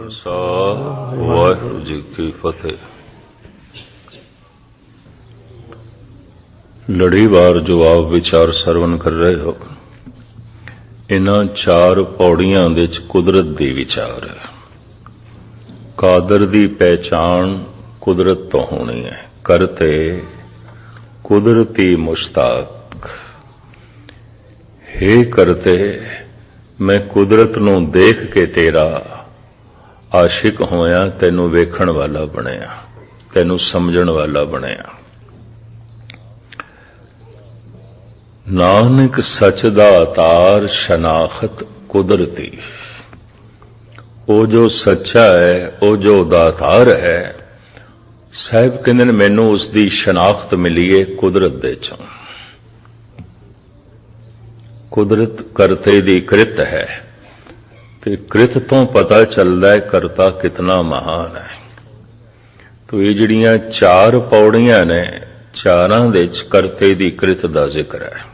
ਖਾਲਸਾ, ਵਾਹਿਗੁਰੂ ਜੀ ਕੀ ਫਤਿਹ। ਲੜੀਵਾਰ ਜੋ ਆਪ ਵਿਚਾਰ ਸਰਵਨ ਕਰ ਰਹੇ ਹੋ। ਇਹਨਾਂ ਚਾਰ ਪੌੜੀਆਂ ਦੇ ਵਿੱਚ ਕੁਦਰਤ ਦੀ ਵਿਚਾਰ ਹੈ। ਕਾਦਰ ਦੀ ਪਹਿਚਾਣ ਕੁਦਰਤ ਤੋਂ ਹੋਣੀ ਹੈ। ਕਰਤੇ ਕੁਦਰਤੀ ਮੁਸ਼ਤਾਕ। हे ਕਰਤੇ ਮੈਂ ਕੁਦਰਤ ਨੂੰ ਦੇਖ ਕੇ ਤੇਰਾ ਆਸ਼ਿਕ ਹੋਇਆ, ਤੈਨੂੰ ਵੇਖਣ ਵਾਲਾ ਬਣਿਆ, ਤੈਨੂੰ ਸਮਝਣ ਵਾਲਾ ਬਣਿਆ। ਨਾਨਕ ਸੱਚ ਦਾ ਅਤਾਰ ਸ਼ਨਾਖਤ ਕੁਦਰਤੀ। ਉਹ ਜੋ ਸੱਚਾ ਹੈ, ਉਹ ਜੋ ਦਾਤਾਰ ਹੈ, ਸਾਹਿਬ ਕਹਿੰਦੇ ਨੇ, ਮੈਨੂੰ ਉਸ ਦੀ ਸ਼ਨਾਖਤ ਮਿਲੀ ਏ ਕੁਦਰਤ ਦੇ ਚੋਂ। ਕੁਦਰਤ ਕਰਤੇ ਦੀ ਕ੍ਰਿਤ ਹੈ। ਤੇ ਕ੍ਰਿਤ ਤੋਂ ਪਤਾ ਚੱਲਦਾ ਹੈ ਕਰਤਾ ਕਿਤਨਾ ਮਹਾਨ ਹੈ। ਤੋ ਇਹ ਜਿਹੜੀਆਂ ਚਾਰ ਪੌੜੀਆਂ ਨੇ, ਚਾਰਾਂ ਦੇ ਵਿੱਚ ਕਰਤੇ ਦੀ ਕ੍ਰਿਤ ਦਾ ਜ਼ਿਕਰ ਹੈ।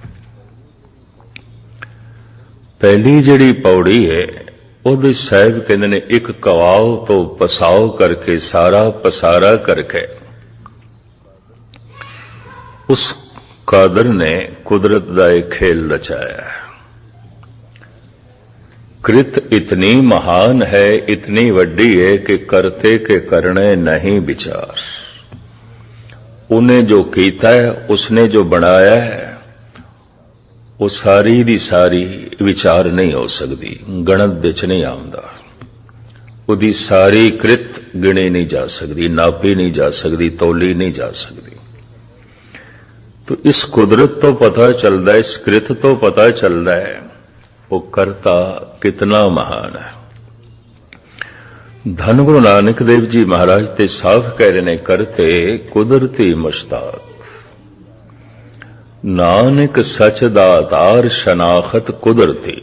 ਪਹਿਲੀ ਜਿਹੜੀ ਪੌੜੀ ਹੈ, ਉਹਦੇ ਸਾਹਿਬ ਕਹਿੰਦੇ ਨੇ, ਇੱਕ ਕਵਾਲ ਤੋਂ ਪਸਾਓ ਕਰਕੇ ਸਾਰਾ ਪਸਾਰਾ ਕਰਕੇ ਉਸ ਕਾਦਰ ਨੇ ਕੁਦਰਤ ਦਾ ਇਹ ਖੇਲ ਰਚਾਇਆ ਹੈ। कृत इतनी महान है इतनी वड्डी है कि करते के करने नहीं विचार उन्हें जो कीता है उसने जो बनाया है ਉਹ ਸਾਰੀ ਦੀ ਸਾਰੀ ਵਿਚਾਰ ਨਹੀਂ ਹੋ ਸਕਦੀ ਗਣਤ ਵਿੱਚ ਨਹੀਂ ਆਉਂਦਾ ਉਹਦੀ ਸਾਰੀ ਕ੍ਰਿਤ ਗਿਣੇ ਨਹੀਂ ਜਾ ਸਕਦੀ ਨਾਪੀ ਨਹੀਂ ਜਾ ਸਕਦੀ ਤੋਲੀ ਨਹੀਂ ਜਾ ਸਕਦੀ ਤੋ ਇਸ ਕੁਦਰਤ ਤੋਂ ਪਤਾ ਚੱਲਦਾ ਹੈ ਇਸ ਕ੍ਰਿਤ ਤੋਂ ਪਤਾ ਚੱਲਦਾ ਹੈ ਉਹ ਕਰਤਾ ਕਿਤਨਾ ਮਹਾਨ ਹੈ। ਧੰਨ ਗੁਰੂ ਨਾਨਕ ਦੇਵ ਜੀ ਮਹਾਰਾਜ ਤੇ ਸਾਫ਼ ਕਹਿ ਰਹੇ ਨੇ ਕਰਤੇ ਕੁਦਰਤੀ ਮੁਸ਼ਤਾਕ। ਨਾਨਕ ਸੱਚ ਦਾ ਆਧਾਰ ਸ਼ਨਾਖਤ ਕੁਦਰਤੀ।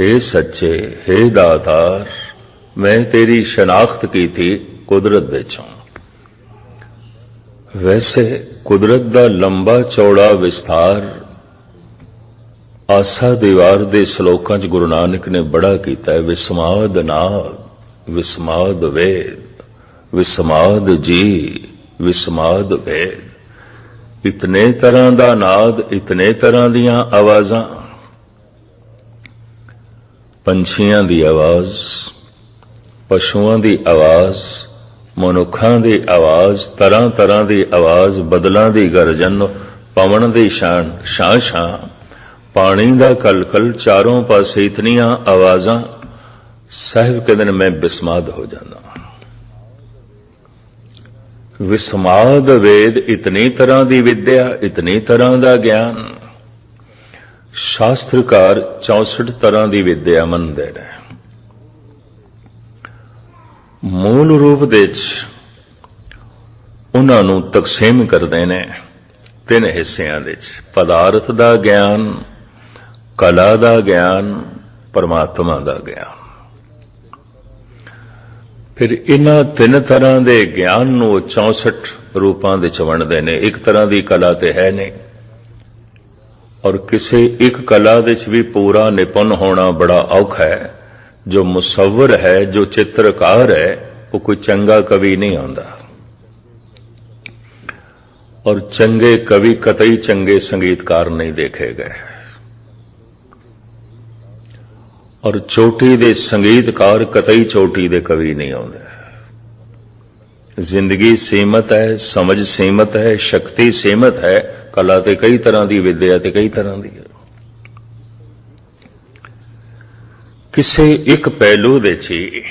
हे ਸੱਚੇ हे ਦਾਤਾਰ ਮੈਂ ਤੇਰੀ ਸ਼ਨਾਖਤ ਕੀਤੀ ਕੁਦਰਤ ਦੇ ਚੋਂ। ਵੈਸੇ ਕੁਦਰਤ ਦਾ ਲੰਬਾ ਚੌੜਾ ਵਿਸਥਾਰ ਆਸਾ ਦੀਵਾਰ ਦੇ ਸ਼ਲੋਕਾਂ 'ਚ ਗੁਰੂ ਨਾਨਕ ਨੇ ਬੜਾ ਕੀਤਾ ਹੈ, ਵਿਸਮਾਦ ਨਾਦ, ਵਿਸਮਾਦ ਵੇਦ, ਵਿਸਮਾਦ ਜੀ, ਵਿਸਮਾਦ ਵੇਦ ਇਤਨੇ ਤਰ੍ਹਾਂ ਦਾ ਨਾਦ, ਇਤਨੇ ਤਰ੍ਹਾਂ ਦੀਆਂ ਆਵਾਜ਼ਾਂ। ਪੰਛੀਆਂ ਦੀ ਆਵਾਜ਼, ਪਸ਼ੂਆਂ ਦੀ ਆਵਾਜ਼, ਮਨੁੱਖਾਂ ਦੀ ਆਵਾਜ਼, ਤਰ੍ਹਾਂ ਤਰ੍ਹਾਂ ਦੀ ਆਵਾਜ਼, ਬਦਲਾਂ ਦੀ ਗਰਜਨ, ਪਵਨ ਦੀ ਸ਼ਾਨ ਸ਼ਾਂ ਸ਼ਾਂ ਪਾਣੀ ਦਾ ਕਲਕਲ ਚਾਰੋਂ ਪਾਸੇ ਇਤਨੀਆਂ ਆਵਾਜ਼ਾਂ, ਸਾਹਿਬ ਕਹਿੰਦੇ ਨੇ, ਮੈਂ ਬਿਸਮਾਦ ਹੋ ਜਾਂਦਾ ਵਿਸਮਾਦ ਵੇਦ ਇਤਨੀ ਤਰ੍ਹਾਂ ਦੀ ਵਿਦਿਆ, ਇਤਨੀ ਤਰ੍ਹਾਂ ਦਾ ਗਿਆਨ। ਸ਼ਾਸਤਰਕਾਰ 64 ਤਰ੍ਹਾਂ ਦੀ ਵਿਦਿਆ ਮੰਨਦੇ ਨੇ। ਮੂਲ ਰੂਪ ਦੇ ਵਿੱਚ ਉਹਨਾਂ ਨੂੰ ਤਕਸੀਮ ਕਰਦੇ ਨੇ ਤਿੰਨ ਹਿੱਸਿਆਂ ਦੇ ਵਿੱਚ, ਪਦਾਰਥ ਦਾ ਗਿਆਨ ਕਲਾ ਦਾ ਗਿਆਨ, ਪਰਮਾਤਮਾ ਦਾ ਗਿਆਨ। ਫਿਰ ਇਹਨਾਂ ਤਿੰਨ ਤਰ੍ਹਾਂ ਦੇ ਗਿਆਨ ਨੂੰ 64 ਰੂਪਾਂ ਵਿੱਚ ਵੰਡਦੇ ਨੇ। ਇੱਕ ਤਰ੍ਹਾਂ ਦੀ ਕਲਾ ਤੇ ਹੈ ਨਹੀਂ। ਔਰ ਕਿਸੇ ਇੱਕ ਕਲਾ ਵਿੱਚ ਵੀ ਪੂਰਾ ਨਿਪੁੰਨ ਹੋਣਾ ਬੜਾ ਔਖਾ ਹੈ। ਜੋ ਮੁਸਵਰ ਹੈ, ਜੋ ਚਿੱਤਰਕਾਰ ਹੈ, ਉਹ ਕੋਈ ਚੰਗਾ ਕਵੀ ਨਹੀਂ ਆਉਂਦਾ। ਔਰ ਚੰਗੇ ਕਵੀ ਕਤਈ ਚੰਗੇ ਸੰਗੀਤਕਾਰ ਨਹੀਂ ਦੇਖੇ ਗਏ। ਔਰ ਚੋਟੀ ਦੇ ਸੰਗੀਤਕਾਰ ਕਤਈ ਚੋਟੀ ਦੇ ਕਵੀ ਨਹੀਂ ਆਉਂਦੇ। ਜ਼ਿੰਦਗੀ ਸੀਮਤ ਹੈ, ਸਮਝ ਸੀਮਤ ਹੈ, ਸ਼ਕਤੀ ਸੀਮਤ ਹੈ, ਕਲਾ ਤੇ ਕਈ ਤਰ੍ਹਾਂ ਦੀ, ਵਿਦਿਆ ਤੇ ਕਈ ਤਰ੍ਹਾਂ ਦੀ। ਹੈ ਕਿਸੇ ਇੱਕ ਪਹਿਲੂ ਦੇ ਚ ਹੀ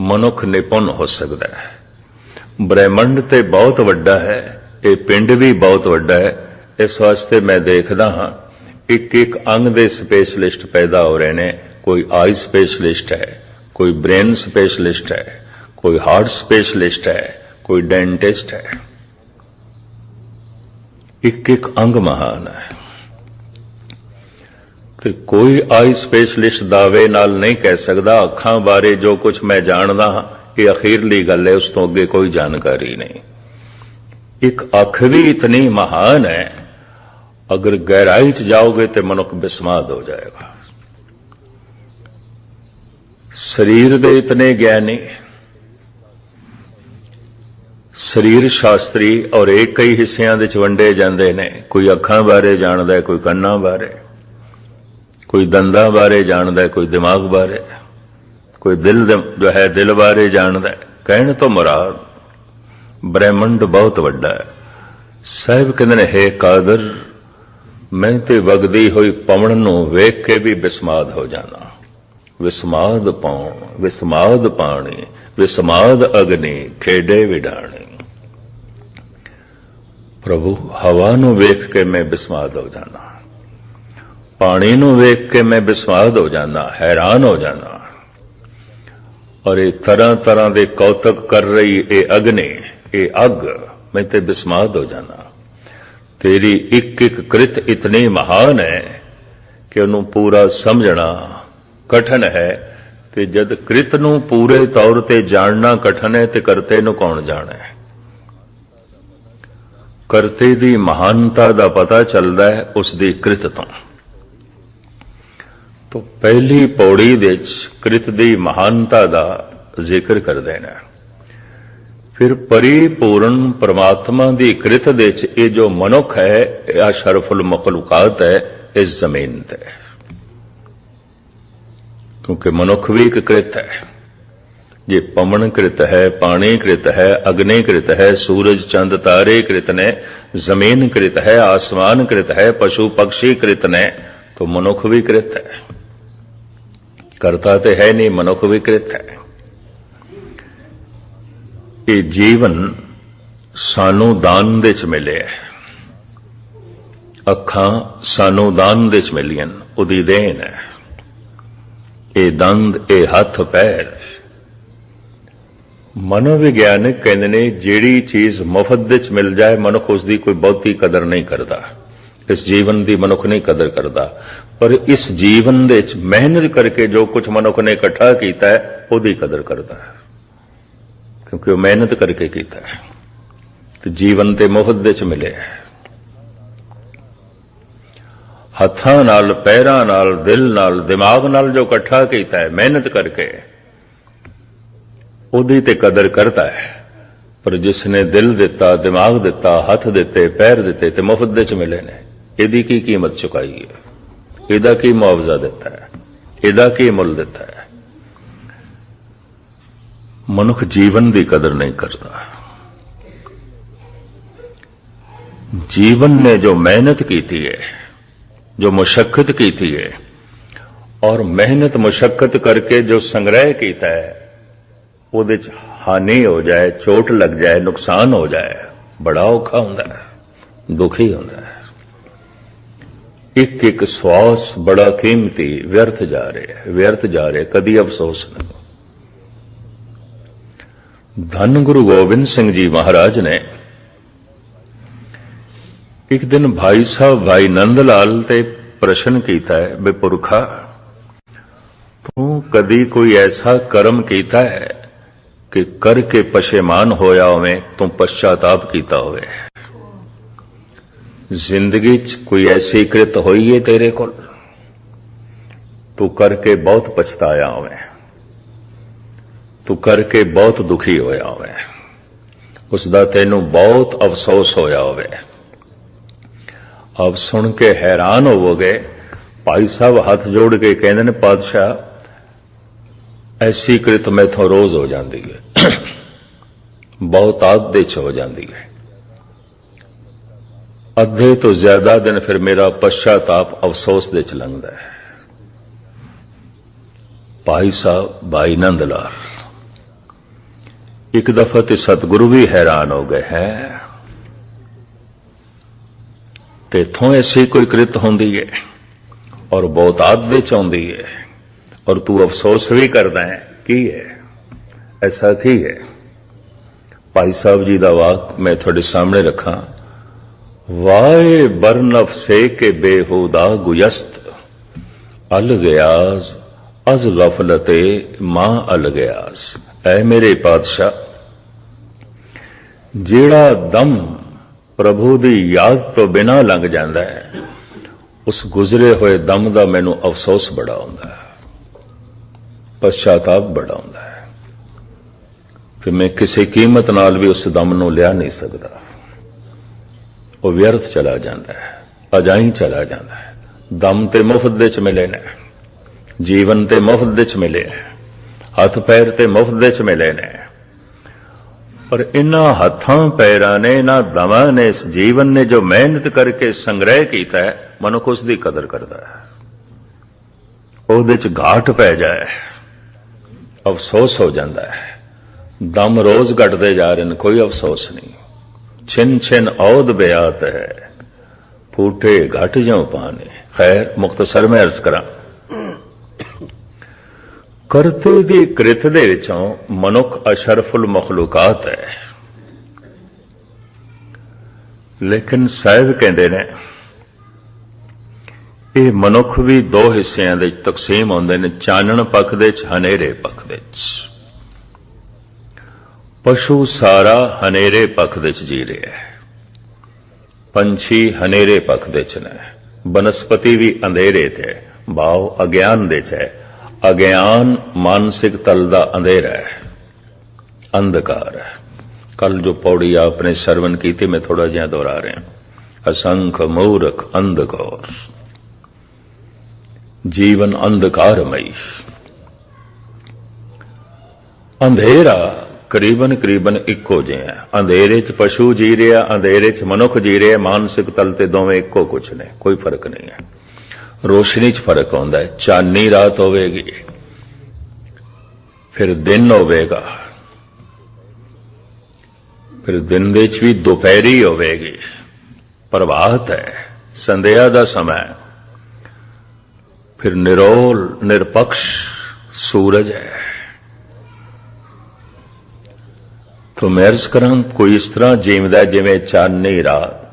ਮਨੁੱਖ ਨਿਪੁੰਨ ਹੋ ਸਕਦਾ ਹੈ। ਬ੍ਰਹਿਮੰਡ ਤੇ ਬਹੁਤ ਵੱਡਾ ਹੈ, ਇਹ ਪਿੰਡ ਵੀ ਬਹੁਤ ਵੱਡਾ ਹੈ, ਇਸ ਵਾਸਤੇ ਮੈਂ ਦੇਖਦਾ ਹਾਂ ਇੱਕ ਇੱਕ ਅੰਗ ਦੇ ਸਪੈਸ਼ਲਿਸਟ ਪੈਦਾ ਹੋ ਰਹੇ ਨੇ। ਕੋਈ ਆਈ ਸਪੈਸ਼ਲਿਸਟ ਹੈ, ਕੋਈ ਬ੍ਰੇਨ ਸਪੈਸ਼ਲਿਸਟ ਹੈ, ਕੋਈ ਹਾਰਟ ਸਪੈਸ਼ਲਿਸਟ ਹੈ, ਕੋਈ ਡੈਂਟਿਸਟ ਹੈ। ਇੱਕ ਇੱਕ ਅੰਗ ਮਹਾਨ ਹੈ। ਤੇ ਕੋਈ ਆਈ ਸਪੈਸ਼ਲਿਸਟ ਦਾਅਵੇ ਨਾਲ ਨਹੀਂ ਕਹਿ ਸਕਦਾ, ਅੱਖਾਂ ਬਾਰੇ ਜੋ ਕੁਝ ਮੈਂ ਜਾਣਦਾ ਹਾਂ, ਇਹ ਅਖੀਰਲੀ ਗੱਲ ਹੈ, ਉਸ ਤੋਂ ਅੱਗੇ ਕੋਈ ਜਾਣਕਾਰੀ ਨਹੀਂ। ਇੱਕ ਅੱਖ ਵੀ ਇਤਨੀ ਮਹਾਨ ਹੈ ਅਗਰ ਗਹਿਰਾਈ ਚ ਜਾਓਗੇ ਤੇ ਮਨੁੱਖ ਬਿਸਮਾਦ ਹੋ ਜਾਏਗਾ। ਸਰੀਰ ਦੇ ਇਤਨੇ ਗਿਆਨੀ ਸਰੀਰ ਸ਼ਾਸਤਰੀ ਔਰ ਇਹ ਕਈ ਹਿੱਸਿਆਂ ਦੇ ਚ ਵੰਡੇ ਜਾਂਦੇ ਨੇ। ਕੋਈ ਅੱਖਾਂ ਬਾਰੇ ਜਾਣਦਾ, ਕੋਈ ਕੰਨਾਂ ਬਾਰੇ। ਕੋਈ ਦੰਦਾਂ ਬਾਰੇ ਜਾਣਦਾ, ਕੋਈ ਦਿਮਾਗ ਬਾਰੇ। ਕੋਈ ਦਿਲ ਜੋ ਹੈ ਦਿਲ ਬਾਰੇ ਜਾਣਦਾ, ਕਹਿਣ ਤੋਂ ਮੁਰਾਦ। ਬ੍ਰਹਿਮੰਡ ਬਹੁਤ ਵੱਡਾ ਹੈ। ਸਾਹਿਬ ਕਹਿੰਦੇ ਨੇ, ਹੈ ਕਾਦਰ ਮੈਂ ਤੇ ਵਗਦੀ ਹੋਈ ਪਵਣ ਨੂੰ ਵੇਖ ਕੇ ਵੀ ਬਿਸਮਾਦ ਹੋ ਜਾਣਾ। ਵਿਸਮਾਦ ਪਾਉਣ ਵਿਸਮਾਦ ਪਾਣੀ ਵਿਸਮਾਦ ਅਗਨੀ, ਖੇਡੇ ਵਿਡਾਣੀ। ਪ੍ਰਭੂ, ਹਵਾ ਨੂੰ ਵੇਖ ਕੇ ਮੈਂ ਬਿਸਮਾਦ ਹੋ ਜਾਣਾ। ਪਾਣੀ ਨੂੰ ਵੇਖ ਕੇ ਮੈਂ ਬਿਸਮਾਦ ਹੋ ਜਾਣਾ, ਹੈਰਾਨ ਹੋ ਜਾਣਾ। ਔਰ ਇਹ ਤਰ੍ਹਾਂ ਤਰ੍ਹਾਂ ਦੇ ਕੌਤਕ ਕਰ ਰਹੀ ਇਹ ਅਗਨੀ, ਇਹ ਅੱਗ, ਮੈਂ ਤੇ ਬਿਸਮਾਦ ਹੋ ਜਾਣਾ। ਤੇਰੀ ਇੱਕ ਇੱਕ ਕ੍ਰਿਤ ਇਤਨੀ ਮਹਾਨ ਹੈ ਕਿ ਉਹਨੂੰ ਪੂਰਾ ਸਮਝਣਾ ਕਠਨ ਹੈ ਤੇ ਜਦ ਕ੍ਰਿਤ ਨੂੰ ਪੂਰੇ ਤੌਰ ਤੇ ਜਾਣਨਾ ਕਠਨ ਹੈ ਤੇ ਕਰਤੇ ਨੂੰ ਕੌਣ ਜਾਣੇ? ਕਰਤੇ ਦੀ ਮਹਾਨਤਾ ਦਾ ਪਤਾ ਚੱਲਦਾ ਹੈ ਉਸ ਦੀ ਕ੍ਰਿਤ ਤੋਂ। ਤੋਂ ਪਹਿਲੀ ਪੌੜੀ ਵਿੱਚ ਕ੍ਰਿਤ ਦੀ ਮਹਾਨਤਾ ਦਾ ਜ਼ਿਕਰ ਕਰ ਦੇਣਾ ਫਿਰ ਪਰਿਪੂਰਨ ਪਰਮਾਤਮਾ ਦੀ ਕ੍ਰਿਤ ਦੇ ਵਿੱਚ ਇਹ ਜੋ ਮਨੁੱਖ ਹੈ, ਇਹ ਅਸ਼ਰਫੁਲ ਮਖਲੂਕਾਤ ਹੈ ਇਸ ਜ਼ਮੀਨ ਤੇ ਕਿਉਂਕਿ ਮਨੁੱਖ ਵੀ ਇੱਕ ਕ੍ਰਿਤ ਹੈ। ਜੇ ਪਵਨ ਕ੍ਰਿਤ ਹੈ, ਪਾਣੀ ਕ੍ਰਿਤ ਹੈ, ਅਗਨੀ ਕ੍ਰਿਤ ਹੈ, ਸੂਰਜ, ਚੰਦ, ਤਾਰੇ ਕ੍ਰਿਤ ਨੇ, ਜ਼ਮੀਨ ਕ੍ਰਿਤ ਹੈ, ਆਸਮਾਨ ਕ੍ਰਿਤ ਹੈ, ਪਸ਼ੂ ਪਕਸ਼ੀ ਕ੍ਰਿਤ ਨੇ तो ਮਨੁੱਖ ਵੀ ਕ੍ਰਿਤ ਹੈ। ਕਰਤਾ ਤੇ ਹੈ ਨਹੀਂ, ਮਨੁੱਖ ਵੀ ਕ੍ਰਿਤ ਹੈ। ਇਹ ਜੀਵਨ ਸਾਨੂੰ ਦਾਨ ਦੇ ਚ ਮਿਲਿਆ ਅੱਖਾਂ ਸਾਨੂੰ ਦਾਨ ਦੇ ਚ ਮਿਲੀਆਂ, ਉਹਦੀ ਦੇਣ ਹੈ। ਇਹ ਦੰਦ, ਇਹ ਹੱਥ, ਪੈਰ। ਮਨੋਵਿਗਿਆਨਕ ਕਹਿੰਦੇ ਨੇ, ਜਿਹੜੀ ਚੀਜ਼ ਮੁਫਤ ਵਿੱਚ ਮਿਲ ਜਾਏ, ਮਨੁੱਖ ਉਸ ਦੀ ਕੋਈ ਬਹੁਤੀ ਕਦਰ ਨਹੀਂ ਕਰਦਾ। ਇਸ ਜੀਵਨ ਦੀ ਮਨੁੱਖ ਨਹੀਂ ਕਦਰ ਕਰਦਾ। ਪਰ ਇਸ ਜੀਵਨ ਦੇ ਵਿੱਚ ਮਿਹਨਤ ਕਰਕੇ ਜੋ ਕੁਝ ਮਨੁੱਖ ਨੇ ਇਕੱਠਾ ਕੀਤਾ ਹੈ, ਉਹਦੀ ਕਦਰ ਕਰਦਾ ਹੈ। ਕਿਉਂਕਿ ਉਹ ਮਿਹਨਤ ਕਰਕੇ ਕੀਤਾ ਹੈ ਤੇ ਜੀਵਨ ਤੇ ਮੁਫਤ ਵਿੱਚ ਮਿਲਿਆ ਹੈ ਹੱਥਾਂ ਨਾਲ ਪੈਰਾਂ ਨਾਲ ਦਿਲ ਨਾਲ ਦਿਮਾਗ ਨਾਲ ਜੋ ਇਕੱਠਾ ਕੀਤਾ ਹੈ ਮਿਹਨਤ ਕਰਕੇ ਉਹਦੀ ਤੇ ਕਦਰ ਕਰਦਾ ਹੈ ਪਰ ਜਿਸ ਨੇ ਦਿਲ ਦਿੱਤਾ ਦਿਮਾਗ ਦਿੱਤਾ ਹੱਥ ਦਿੱਤੇ ਪੈਰ ਦਿੱਤੇ ਤੇ ਮੁਫਤ ਦੇ ਚ ਮਿਲੇ ਨੇ ਇਹਦੀ ਕੀ ਕੀਮਤ ਚੁਕਾਈ ਹੈ ਇਹਦਾ ਕੀ ਮੁਆਵਜ਼ਾ ਦਿੱਤਾ ਹੈ ਇਹਦਾ ਕੀ ਮੁੱਲ ਦਿੱਤਾ ਹੈ ਮਨੁੱਖ ਜੀਵਨ ਦੀ ਕਦਰ ਨਹੀਂ ਕਰਦਾ। ਜੀਵਨ ਨੇ ਜੋ ਮਿਹਨਤ ਕੀਤੀ ਹੈ, ਜੋ ਮੁਸ਼ਕਲ ਕੀਤੀ ਹੈ, ਔਰ ਮਿਹਨਤ ਮੁਸ਼ਕਲ ਕਰਕੇ ਜੋ ਸੰਗ੍ਰਹਿ ਕੀਤਾ ਹੈ, ਉਹਦੇ ਚ ਹਾਨੀ ਹੋ ਜਾਏ, ਚੋਟ ਲੱਗ ਜਾਏ, ਨੁਕਸਾਨ ਹੋ ਜਾਏ, ਬੜਾ ਔਖਾ ਹੁੰਦਾ ਹੈ, ਦੁਖੀ ਹੁੰਦਾ ਹੈ। ਇੱਕ ਇੱਕ ਸਵਾਸ ਬੜਾ ਕੀਮਤੀ ਵਿਅਰਥ ਜਾ ਰਿਹਾ ਹੈ, ਵਿਅਰਥ ਜਾ ਰਿਹਾ ਕਦੀ ਅਫਸੋਸ ਨਹੀਂ। ਧੰਨ ਗੁਰੂ ਗੋਬਿੰਦ ਸਿੰਘ ਜੀ ਮਹਾਰਾਜ ਨੇ ਇੱਕ ਦਿਨ ਭਾਈ ਸਾਹਿਬ ਭਾਈ ਨੰਦ ਲਾਲ ਤੇ ਪ੍ਰਸ਼ਨ ਕੀਤਾ ਹੈ ਬੇ ਪੁਰਖਾ, ਤੂੰ ਕਦੀ ਕੋਈ ਐਸਾ ਕਰਮ ਕੀਤਾ ਹੈ ਕਿ ਕਰਕੇ ਪਛੇਮਾਨ ਹੋਇਆ ਹੋਵੇਂ, ਤੂੰ ਪਛਤਾਤਾਪ ਕੀਤਾ ਹੋਵੇ? ਜ਼ਿੰਦਗੀ 'ਚ ਕੋਈ ਐਸੀ ਕਿਰਤ ਹੋਈ ਹੈ ਤੇਰੇ ਕੋਲ? ਤੂੰ ਕਰਕੇ ਬਹੁਤ ਪਛਤਾਇਆ ਹੋਵੇਂ। ਤੂੰ ਕਰਕੇ ਬਹੁਤ ਦੁਖੀ ਹੋਇਆ ਹੋਵੇ। ਉਸ ਦਾ ਤੈਨੂੰ ਬਹੁਤ ਅਫਸੋਸ ਹੋਇਆ ਹੋਵੇ। ਆਪ ਸੁਣ ਕੇ ਹੈਰਾਨ ਹੋਵੋਗੇ, ਭਾਈ ਸਾਹਿਬ ਹੱਥ ਜੋੜ ਕੇ ਕਹਿੰਦੇ ਨੇ, ਪਾਤਸ਼ਾਹ ਐਸੀ ਕ੍ਰਿਤ ਮੈਥੋਂ ਰੋਜ਼ ਹੋ ਜਾਂਦੀ ਹੈ। ਬਹੁਤ ਆਦੇ ਚ ਹੋ ਜਾਂਦੀ ਹੈ। ਅੱਧੇ ਤੋਂ ਜ਼ਿਆਦਾ ਦਿਨ ਫਿਰ ਮੇਰਾ ਪਛਤਾਤਾਪ ਅਫਸੋਸ ਦੇ ਚ ਲੰਘਦਾ ਹੈ। ਭਾਈ ਸਾਹਿਬ, ਭਾਈ ਨੰਦਲਾਲ ਇੱਕ ਦਫਾ ਤੇ ਸਤਿਗੁਰੂ ਵੀ ਹੈਰਾਨ ਹੋ ਗਏ ਹੈ। ਤੇ ਇਥੋਂ ਐਸੀ ਕੋਈ ਕ੍ਰਿਤ ਹੁੰਦੀ ਹੈ ਔਰ ਬਹੁਤ ਆਦੇ ਚ ਆਉਂਦੀ ਹੈ ਔਰ ਤੂੰ ਅਫਸੋਸ ਵੀ ਕਰਦਾ ਹੈ। ਕੀ ਹੈ? ਐਸਾ ਕੀ ਹੈ? ਭਾਈ ਸਾਹਿਬ ਜੀ ਦਾ ਵਾਕ ਮੈਂ ਤੁਹਾਡੇ ਸਾਹਮਣੇ ਰੱਖਾਂ। ਵਾਏ ਬਰਨਫ ਸੇ ਕੇ ਬੇਹੂਦਾ ਗੁਯਸਤ, ਅਲ ਗਿਆਸ ਅਜ਼ ਗਫਲਤੇ ਮਾਂ ਅਲ ਗਿਆਸ ਐ ਮੇਰੇ ਪਾਤਸ਼ਾਹ, ਜਿਹੜਾ ਦਮ ਪ੍ਰਭੂ ਦੀ ਯਾਦ ਤੋਂ ਬਿਨਾ ਲੰਘ ਜਾਂਦਾ ਹੈ, ਉਸ ਗੁਜ਼ਰੇ ਹੋਏ ਦਮ ਦਾ ਮੈਨੂੰ ਅਫਸੋਸ ਬੜਾ ਹੁੰਦਾ ਹੈ ਪਛਤਾਪ ਬੜਾ ਹੁੰਦਾ ਹੈ, ਤੇ ਮੈਂ ਕਿਸੇ ਕੀਮਤ ਨਾਲ ਵੀ ਉਸ ਦਮ ਨੂੰ ਲਿਆ ਨਹੀਂ ਸਕਦਾ। ਉਹ ਵਿਅਰਥ ਚਲਾ ਜਾਂਦਾ ਹੈ, ਅਜਾਈ ਚਲਾ ਜਾਂਦਾ ਹੈ, ਦਮ ਤੇ ਮੁਫਤ ਦੇ ਚ ਮਿਲੇ ਨੇ। ਜੀਵਨ ਤੇ ਮੁਫਤ ਦੇ ਚ ਮਿਲੇ ਹੱਥ ਪੈਰ ਤੇ ਮੁਫਤ ਦੇ ਚ ਮਿਲੇ ਨੇ। ਪਰ ਇਨ੍ਹਾਂ ਹੱਥਾਂ ਪੈਰਾਂ ਨੇ ਇਹਨਾਂ ਦਮਾਂ ਨੇ, ਇਸ ਜੀਵਨ ਨੇ ਜੋ ਮਿਹਨਤ ਕਰਕੇ ਸੰਗ੍ਰਹਿ ਕੀਤਾ ਹੈ, ਮਨੁੱਖ ਉਸ ਦੀ ਕਦਰ ਕਰਦਾ ਹੈ। ਉਹਦੇ ਚ ਘਾਟ ਪੈ ਜਾਏ, ਅਫਸੋਸ ਹੋ ਜਾਂਦਾ ਹੈ। ਦਮ ਰੋਜ਼ ਘਟਦੇ ਜਾ ਰਹੇ ਨੇ, ਕੋਈ ਅਫਸੋਸ ਨਹੀਂ। ਛਿਨ ਛਿਨ ਔਦ ਬਿਆਤ ਹੈ, ਫੂਟੇ ਘਟ ਜਾਉ ਪਾਣੇ। ਖੈਰ ਮੁਖਤਸਰ ਮੈਂ ਅਰਜ਼ ਕਰਾਂ। ਕਰਤੇ ਦੀ ਕ੍ਰਿਤ ਦੇ ਵਿੱਚੋਂ ਮਨੁੱਖ ਅਸ਼ਰਫੁਲ ਮਖਲੂਕਾਤ ਹੈ। ਲੇਕਿਨ ਸਾਹਿਬ ਕਹਿੰਦੇ ਨੇ, ਇਹ ਮਨੁੱਖ ਵੀ ਦੋ ਹਿੱਸਿਆਂ ਦੇ ਤਕਸੀਮ ਹੁੰਦੇ ਨੇ, ਚਾਨਣ ਪੱਖ ਦੇ ਚ ਹਨੇਰੇ ਪੱਖ ਦੇ ਵਿੱਚ। ਪਸ਼ੂ ਸਾਰਾ ਹਨੇਰੇ ਪੱਖ ਦੇ ਚ ਜੀ ਰਿਹਾ ਹੈ। ਪੰਛੀ ਹਨੇਰੇ ਪੱਖ ਦੇ ਚ ਨੇ। ਬਨਸਪਤੀ ਵੀ ਅੰਧੇਰੇ ਤੇ ਭਾਵ ਅਗਿਆਨ ਦੇ ਚ ਹੈ। ਅਗਿਆਨ ਮਾਨਸਿਕ ਤਲ ਦਾ ਅੰਧੇਰਾ ਹੈ, ਅੰਧਕਾਰ ਹੈ। ਕੱਲ ਜੋ ਪੌੜੀ ਆਪਨੇ ਸਰਵਨ ਕੀਤੀ, ਮੈਂ ਥੋੜਾ ਜਿਹਾ ਦੁਹਰਾ ਰਿਹਾ ਅਸੰਖ ਮੂਰਖ ਅੰਧਕਾਰ। ਜੀਵਨ ਅੰਧਕਾਰਮਈ। ਅੰਧੇਰਾ ਕਰੀਬਨ ਕਰੀਬਨ ਇੱਕੋ ਜਿਹਾ ਹੈ। ਅੰਧੇਰੇ 'ਚ ਪਸ਼ੂ ਜੀ ਰਿਹਾ, ਅੰਧੇਰੇ 'ਚ ਮਨੁੱਖ ਜੀ ਰਿਹਾ, ਮਾਨਸਿਕ ਤਲ ਤੇ ਦੋਵੇਂ ਇੱਕੋ ਕੁਛ ਨੇ, ਕੋਈ ਫ਼ਰਕ ਨਹੀਂ ਹੈ। ਰੋਸ਼ਨੀ 'ਚ ਫ਼ਰਕ ਆਉਂਦਾ ਹੈ। ਚਾਨਣੀ ਰਾਤ ਹੋਵੇਗੀ, ਫਿਰ ਦਿਨ ਹੋਵੇਗਾ। ਫਿਰ ਦਿਨ ਦੇ 'ਚ ਵੀ ਦੁਪਹਿਰੀ ਹੋਵੇਗੀ। ਪ੍ਰਵਾਹਤ ਹੈ, ਸੰਧਿਆ ਦਾ ਸਮਾਂ ਹੈ। ਫਿਰ ਨਿਰੋਲ, ਨਿਰਪਕਸ਼ ਸੂਰਜ ਹੈ। ਤੋ ਮੈਂ ਅਰਜ਼ ਕਰਾਂ, ਕੋਈ ਇਸ ਤਰ੍ਹਾਂ ਜੀਵਦਾ ਜਿਵੇਂ ਚਾਨਣੀ ਰਾਤ।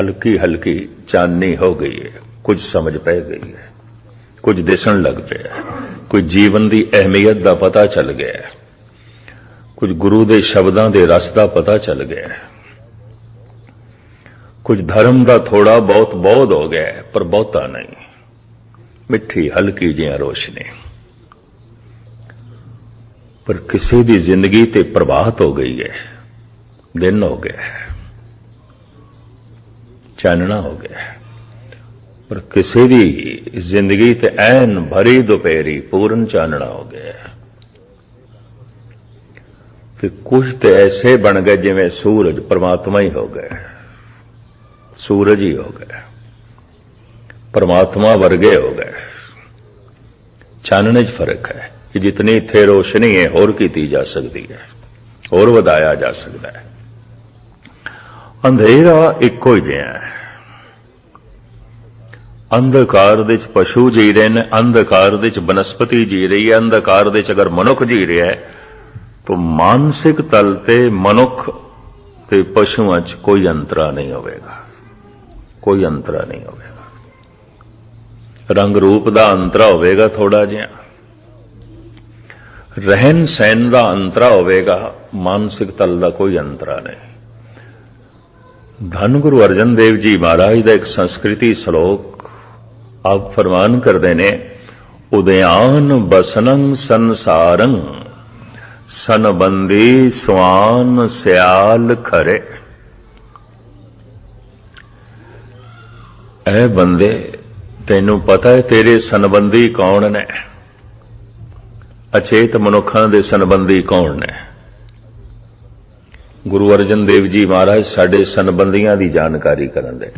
ਹਲਕੀ ਹਲਕੀ ਚਾਨਣੀ ਹੋ ਗਈ ਹੈ। ਕੁਝ ਸਮਝ ਪੈ ਗਈ ਹੈ, ਕੁਝ ਦਿਸਣ ਲੱਗ ਪਿਆ ਹੈ ਕੋਈ ਜੀਵਨ ਦੀ ਅਹਿਮੀਅਤ ਦਾ ਪਤਾ ਚੱਲ ਗਿਆ ਕੁਝ ਗੁਰੂ ਦੇ ਸ਼ਬਦਾਂ ਦੇ ਰਸ ਦਾ ਪਤਾ ਚੱਲ ਗਿਆ ਕੁਝ ਧਰਮ ਦਾ ਥੋੜਾ ਬਹੁਤ ਬਹੁਤ ਹੋ ਗਿਆ ਪਰ ਬਹੁਤਾ ਨਹੀਂ। ਮਿੱਠੀ ਹਲਕੀ ਜਿਹੀ ਰੋਸ਼ਨੀ। ਪਰ ਕਿਸੇ ਦੀ ਜ਼ਿੰਦਗੀ ਤੇ ਪ੍ਰਭਾਤ ਹੋ ਗਈ ਹੈ, ਦਿਨ ਹੋ ਗਿਆ ਚਾਨਣਾ ਹੋ ਗਿਆ ਪਰ ਕਿਸੇ ਦੀ ਜ਼ਿੰਦਗੀ ਤੇ ਐਨ ਭਰੀ ਦੁਪਹਿਰੀ ਪੂਰਨ ਚਾਨਣਾ ਹੋ ਗਿਆ। ਹੈ ਕਿ ਕੁਝ ਤੇ ਐਸੇ ਬਣ ਗਏ ਜਿਵੇਂ ਸੂਰਜ ਪਰਮਾਤਮਾ ਹੀ ਹੋ ਗਏ। ਸੂਰਜ ਹੀ ਹੋ ਗਏ। ਪਰਮਾਤਮਾ ਵਰਗੇ ਹੋ ਗਏ। ਚਾਨਣੇ 'ਚ ਫ਼ਰਕ ਹੈ ਕਿ ਜਿਤਨੀ ਇੱਥੇ ਰੋਸ਼ਨੀ ਹੈ, ਹੋਰ ਕੀਤੀ ਜਾ ਸਕਦੀ ਹੈ, ਹੋਰ ਵਧਾਇਆ ਜਾ ਸਕਦਾ ਹੈ। ਅੰਧੇਰਾ ਇੱਕੋ ਹੀ ਜਿਹਾ ਹੈ। ਅੰਧਕਾਰ ਦੇ ਵਿੱਚ ਪਸ਼ੂ ਜੀ ਰਹੇ ਨੇ, ਅੰਧਕਾਰ ਦੇ ਵਿੱਚ ਬਨਸਪਤੀ ਜੀ ਰਹੀ ਹੈ, ਅੰਧਕਾਰ ਦੇ ਵਿੱਚ ਅਗਰ ਮਨੁੱਖ ਜੀ ਰਿਹਾ ਹੈ, ਤਾਂ ਮਾਨਸਿਕ ਤਲ ਤੇ ਮਨੁੱਖ ਤੇ ਪਸ਼ੂਆਂ 'ਚ ਕੋਈ ਅੰਤਰਾ ਨਹੀਂ ਹੋਵੇਗਾ। ਕੋਈ ਅੰਤਰਾ ਨਹੀਂ ਹੋਵੇਗਾ। ਰੰਗ ਰੂਪ ਦਾ ਅੰਤਰਾ ਹੋਵੇਗਾ ਥੋੜਾ ਜਿਹਾ। ਰਹਿਣ ਸਹਿਣ ਦਾ ਅੰਤਰਾ ਹੋਵੇਗਾ, ਮਾਨਸਿਕ ਤਲ ਦਾ ਕੋਈ ਅੰਤਰਾ ਨਹੀਂ। ਧੰਨ ਗੁਰੂ ਅਰਜਨ ਦੇਵ ਜੀ ਮਹਾਰਾਜ ਦਾ ਇੱਕ ਸੰਸਕ੍ਰਿਤੀ ਸ਼ਲੋਕ ਆਪ ਫਰਮਾਨ ਕਰਦੇ ਨੇ ਉਦਿਆਨ ਬਸਨੰ ਸੰਸਾਰੰ, ਸਨਬੰਦੀ ਸਵਾਨ ਸਿਆਲ ਖਰੇ। ਐ ਬੰਦੇ, ਤੈਨੂੰ ਪਤਾ ਹੈ ਤੇਰੇ ਸੰਬੰਧੀ ਕੌਣ ਨੇ? ਅਚੇਤ ਮਨੁੱਖਾਂ ਦੇ ਸੰਬੰਧੀ ਕੌਣ ਨੇ? ਗੁਰੂ ਅਰਜਨ ਦੇਵ ਜੀ ਮਹਾਰਾਜ ਸਾਡੇ ਸੰਬੰਧੀਆਂ ਦੀ ਜਾਣਕਾਰੀ ਕਰਨ ਦੇ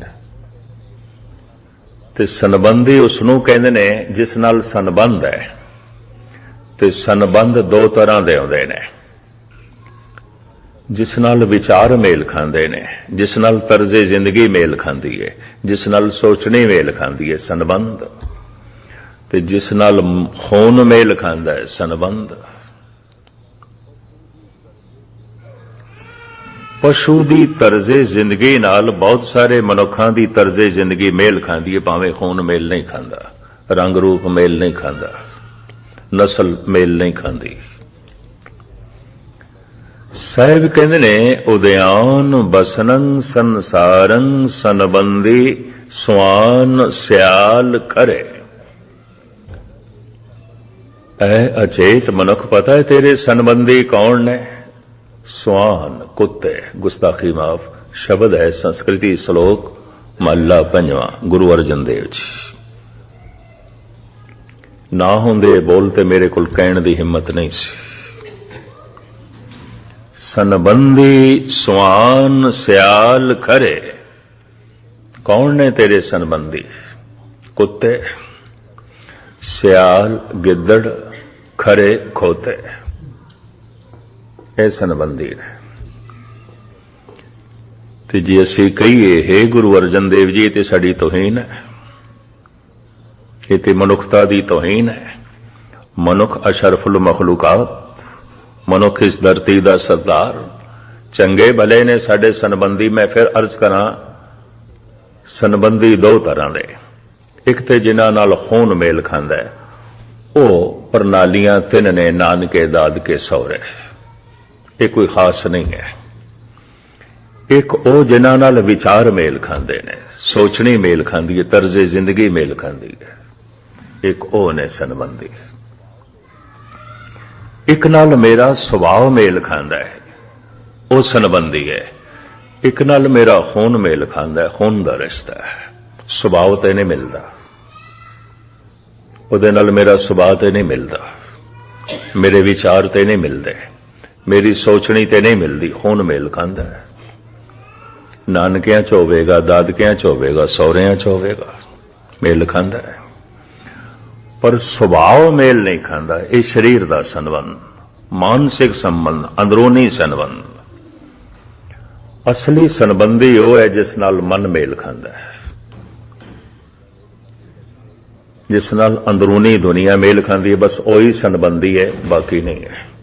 ਤੇ ਸੰਬੰਧੀ ਉਸ ਨੂੰ ਕਹਿੰਦੇ ਨੇ, ਜਿਸ ਨਾਲ ਸੰਬੰਧ ਹੈ। ਤੇ ਸੰਬੰਧ ਦੋ ਤਰ੍ਹਾਂ ਦੇ ਆਉਂਦੇ ਨੇ। ਜਿਸ ਨਾਲ ਵਿਚਾਰ ਮੇਲ ਖਾਂਦੇ ਨੇ, ਜਿਸ ਨਾਲ ਤਰਜ਼ੇ ਜ਼ਿੰਦਗੀ ਮੇਲ ਖਾਂਦੀ ਹੈ ਜਿਸ ਨਾਲ ਸੋਚਣੀ ਮੇਲ ਖਾਂਦੀ ਹੈ ਸੰਬੰਧ। ਤੇ ਜਿਸ ਨਾਲ ਖੂਨ ਮੇਲ ਖਾਂਦਾ ਹੈ, ਸੰਬੰਧ। ਪਸ਼ੂ ਦੀ ਤਰਜ਼ੇ ਜ਼ਿੰਦਗੀ ਨਾਲ ਬਹੁਤ ਸਾਰੇ ਮਨੁੱਖਾਂ ਦੀ ਤਰਜ਼ੇ ਜ਼ਿੰਦਗੀ ਮੇਲ ਖਾਂਦੀ ਹੈ, ਭਾਵੇਂ ਖੂਨ ਮੇਲ ਨਹੀਂ ਖਾਂਦਾ, ਰੰਗ ਰੂਪ ਮੇਲ ਨਹੀਂ ਖਾਂਦਾ, ਨਸਲ ਮੇਲ ਨਹੀਂ ਖਾਂਦੀ। ਸਾਹਿਬ ਕਹਿੰਦੇ ਨੇ ਉਦਿਆਨ ਬਸਨੰ ਸੰਸਾਰੰ ਸੰਬੰਧੀ ਸਵਾਨ ਸਿਆਲ ਕਰੇ। ਐ ਅਚੇਤ ਮਨੁੱਖ ਪਤਾ ਹੈ ਤੇਰੇ ਸੰਬੰਧੀ ਕੌਣ ਨੇ? ਸਵਾਨ, ਕੁੱਤੇ, ਗੁਸਤਾਖੀ ਮਾਫ, ਸ਼ਬਦ ਹੈ ਸੰਸਕ੍ਰਿਤੀ ਸ਼ਲੋਕ, ਮਹੱਲਾ ਪੰਜਵਾਂ, ਗੁਰੂ ਅਰਜਨ ਦੇਵ ਜੀ। ਨਾ ਹੁੰਦੇ ਬੋਲ ਤੇ ਮੇਰੇ ਕੋਲ ਕਹਿਣ ਦੀ ਹਿੰਮਤ ਨਹੀਂ ਸੀ। ਸੰਬੰਧੀ ਸਵਾਨ ਸਿਆਲ ਖਰੇ, ਕੌਣ ਨੇ ਤੇਰੇ ਸੰਬੰਧੀ ਕੁੱਤੇ, ਸਿਆਲ, ਗਿੱਦੜ, ਖਰੇ, ਖੋਤੇ। ਇਹ ਸੰਬੰਧੀ ਨੇ। ਤੇ ਜੇ ਅਸੀਂ ਕਹੀਏ, ਹੈ ਗੁਰੂ ਅਰਜਨ ਦੇਵ ਜੀ ਤੇ ਸਾਡੀ ਤੋਹੀਨ ਹੈ। ਇਹ ਤੇ ਮਨੁੱਖਤਾ ਦੀ ਤੋਹੀਨ ਹੈ। ਮਨੁੱਖ ਅਸ਼ਰਫੁਲ ਮਖਲੂਕਾਤ, ਮਨੁੱਖ ਇਸ ਧਰਤੀ ਦਾ ਸਰਦਾਰ। ਚੰਗੇ ਭਲੇ ਨੇ ਸਾਡੇ ਸੰਬੰਧੀ, ਮੈਂ ਫਿਰ ਅਰਜ਼ ਕਰਾਂ, ਸੰਬੰਧੀ ਦੋ ਤਰ੍ਹਾਂ ਦੇ। ਇੱਕ ਤੇ ਜਿਨ੍ਹਾਂ ਨਾਲ ਖੂਨ ਮੇਲ ਖਾਂਦਾ ਉਹ ਪ੍ਰਣਾਲੀਆਂ ਤਿੰਨ ਨੇ, ਨਾਨਕੇ ਦਾਦ ਕੇ ਸਹੁਰੇ। ਇਹ ਕੋਈ ਖਾਸ ਨਹੀਂ ਹੈ। ਇੱਕ ਉਹ ਜਿਨ੍ਹਾਂ ਨਾਲ ਵਿਚਾਰ ਮੇਲ ਖਾਂਦੇ ਨੇ, ਸੋਚਣੀ ਮੇਲ ਖਾਂਦੀ ਹੈ, ਤਰਜ਼ੇ ਜ਼ਿੰਦਗੀ ਮੇਲ ਖਾਂਦੀ ਹੈ। ਇੱਕ ਉਹ ਨੇ ਸੰਬੰਧੀ ਇੱਕ ਨਾਲ ਮੇਰਾ ਸੁਭਾਅ ਮੇਲ ਖਾਂਦਾ ਹੈ, ਉਹ ਸੰਬੰਧੀ ਹੈ। ਇੱਕ ਨਾਲ ਮੇਰਾ ਖੂਨ ਮੇਲ ਖਾਂਦਾ ਹੈ, ਖੂਨ ਦਾ ਰਿਸ਼ਤਾ ਹੈ, ਸੁਭਾਅ ਤੇ ਨਹੀਂ ਮਿਲਦਾ। ਉਹਦੇ ਨਾਲ ਮੇਰਾ ਸੁਭਾਅ ਤੇ ਨਹੀਂ ਮਿਲਦਾ, ਮੇਰੇ ਵਿਚਾਰ ਤੇ ਨਹੀਂ ਮਿਲਦੇ। ਮੇਰੀ ਸੋਚਣੀ ਤੇ ਨਹੀਂ ਮਿਲਦੀ ਹੁਣ ਮੇਲ ਖਾਂਦਾ ਹੈ। ਨਾਨਕਿਆਂ ਚ ਹੋਵੇਗਾ, ਦਾਦਕਿਆਂ ਚ ਹੋਵੇਗਾ, ਸਹੁਰਿਆਂ ਚ ਹੋਵੇਗਾ, ਮੇਲ ਖਾਂਦਾ ਹੈ। ਪਰ ਸੁਭਾਅ ਮੇਲ ਨਹੀਂ ਖਾਂਦਾ, ਇਹ ਸਰੀਰ ਦਾ ਸੰਬੰਧ, ਮਾਨਸਿਕ ਸੰਬੰਧ, ਅੰਦਰੂਨੀ ਸੰਬੰਧ। ਅਸਲੀ ਸੰਬੰਧੀ ਉਹ ਹੈ ਜਿਸ ਨਾਲ ਮਨ ਮੇਲ ਖਾਂਦਾ ਹੈ। ਜਿਸ ਨਾਲ ਅੰਦਰੂਨੀ ਦੁਨੀਆ ਮੇਲ ਖਾਂਦੀ ਹੈ, ਬਸ ਉਹੀ ਸੰਬੰਧੀ ਹੈ, ਬਾਕੀ ਨਹੀਂ ਹੈ।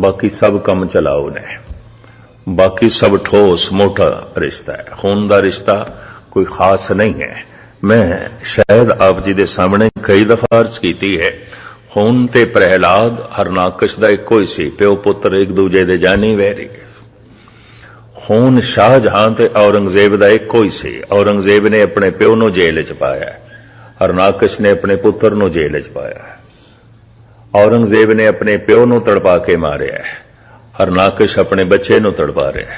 ਬਾਕੀ ਸਭ ਕੰਮ ਚਲਾਓ ਨੇ। ਬਾਕੀ ਸਭ ਠੋਸ, ਮੋਟਾ ਰਿਸ਼ਤਾ ਹੈ। ਖੂਨ ਦਾ ਰਿਸ਼ਤਾ ਕੋਈ ਖਾਸ ਨਹੀਂ ਹੈ। ਮੈਂ ਸ਼ਾਇਦ ਆਪ ਜੀ ਦੇ ਸਾਹਮਣੇ ਕਈ ਦਫਾ ਅਰਜ਼ ਕੀਤੀ ਹੈ। ਖੂਨ ਤੇ ਪ੍ਰਹਿਲਾਦ, ਹਰਨਾਕਸ਼ ਦਾ ਇੱਕੋ ਹੀ ਸੀ। ਪਿਓ ਪੁੱਤਰ ਇੱਕ ਦੂਜੇ ਦੇ ਜਾਨੀ ਵੈਰੀ। ਖੂਨ ਸ਼ਾਹਜਹਾਂ ਤੇ ਔਰੰਗਜ਼ੇਬ ਦਾ ਇੱਕੋ ਹੀ ਸੀ। ਔਰੰਗਜ਼ੇਬ ਨੇ ਆਪਣੇ ਪਿਓ ਨੂੰ ਜੇਲ੍ਹ 'ਚ ਪਾਇਆ। ਹਰਨਾਕਸ਼ ਨੇ ਆਪਣੇ ਪੁੱਤਰ ਨੂੰ ਜੇਲ੍ਹ 'ਚ ਪਾਇਆ। ਔਰੰਗਜ਼ੇਬ ਨੇ ਆਪਣੇ ਪਿਓ ਨੂੰ ਤੜਪਾ ਕੇ ਮਾਰਿਆ ਹਰਨਾਕਸ਼ ਆਪਣੇ ਬੱਚੇ ਨੂੰ ਤੜਪਾ ਰਿਹਾ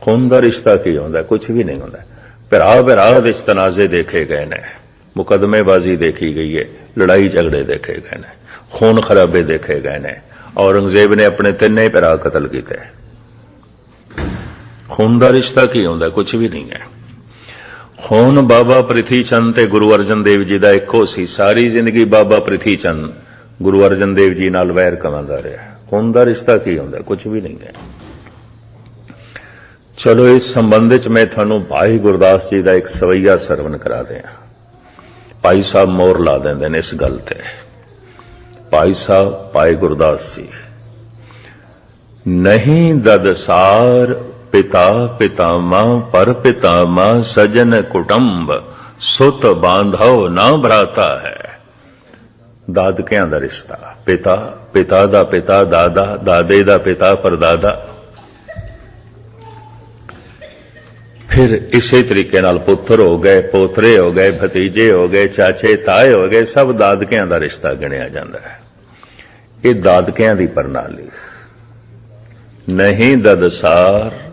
ਖੂਨ ਦਾ ਰਿਸ਼ਤਾ ਕੀ ਹੁੰਦਾ? ਕੁਝ ਵੀ ਨਹੀਂ ਹੁੰਦਾ। ਭਰਾ ਭਰਾ ਵਿੱਚ ਤਨਾਜ਼ੇ ਦੇਖੇ ਗਏ ਨੇ। ਮੁਕਦਮੇਬਾਜ਼ੀ ਦੇਖੀ ਗਈ ਹੈ। ਲੜਾਈ ਝਗੜੇ ਦੇਖੇ ਗਏ ਨੇ। ਖੂਨ ਖਰਾਬੇ ਦੇਖੇ ਗਏ ਨੇ। ਔਰੰਗਜ਼ੇਬ ਨੇ ਆਪਣੇ ਤਿੰਨੇ ਭਰਾ ਕਤਲ ਕੀਤੇ। ਖੂਨ ਦਾ ਰਿਸ਼ਤਾ ਕੀ ਹੁੰਦਾ? ਕੁਝ ਵੀ ਨਹੀਂ ਹੈ। ਖੂਨ ਬਾਬਾ ਪ੍ਰਿਥੀ ਚੰਦ ਤੇ ਗੁਰੂ ਅਰਜਨ ਦੇਵ ਜੀ ਦਾ ਇੱਕੋ ਸੀ। ਸਾਰੀ ਜ਼ਿੰਦਗੀ ਬਾਬਾ ਪ੍ਰਿਥੀ ਚੰਦ ਗੁਰੂ ਅਰਜਨ ਦੇਵ ਜੀ ਨਾਲ ਵੈਰ ਕਮਾਉਂਦਾ ਰਿਹਾ ਖੂਨ ਦਾ ਰਿਸ਼ਤਾ ਕੀ ਹੁੰਦਾ? ਕੁਝ ਵੀ ਨਹੀਂ ਹੈ। ਚਲੋ, ਇਸ ਸੰਬੰਧ ਵਿੱਚ ਮੈਂ ਤੁਹਾਨੂੰ ਭਾਈ ਗੁਰਦਾਸ ਜੀ ਦਾ ਇੱਕ ਸਵਈਆ ਸਰਵਨ ਕਰਾ ਦਿਆਂ। ਭਾਈ ਸਾਹਿਬ ਮੋਰ ਲਾ ਦਿੰਦੇ ਨੇ ਇਸ ਗੱਲ ਤੇ। ਭਾਈ ਸਾਹਿਬ, ਭਾਈ ਗੁਰਦਾਸ ਜੀ, ਨਹੀਂ ਦਦਸਾਰ ਪਿਤਾ ਪਿਤਾਮਾ, ਪਰ ਪਿਤਾਮਾ ਸਜਨ ਕੁਟੰਬ, ਸੁਤ ਬਾਂਧਵ ਨਾ ਭਰਾਤਾ ਹੈ। ਦਾਦਕਿਆਂ ਦਾ ਰਿਸ਼ਤਾ? ਪਿਤਾ ਪਿਤਾ ਦਾ ਪਿਤਾ, ਦਾਦਾ, ਦਾਦੇ ਦਾ ਪਿਤਾ, ਪਰਦਾਦਾ। ਫਿਰ ਇਸੇ ਤਰੀਕੇ ਨਾਲ ਪੁੱਤਰ ਹੋ ਗਏ, ਪੋਤਰੇ ਹੋ ਗਏ, ਭਤੀਜੇ ਹੋ ਗਏ, ਚਾਚੇ, ਤਾਏ ਹੋ ਗਏ, ਸਭ ਦਾਦਕਿਆਂ ਦਾ ਰਿਸ਼ਤਾ ਗਿਣਿਆ ਜਾਂਦਾ ਹੈ। ਇਹ ਦਾਦਕਿਆਂ ਦੀ ਪ੍ਰਣਾਲੀ? ਨਹੀਂ ਦਦਸਾਰ,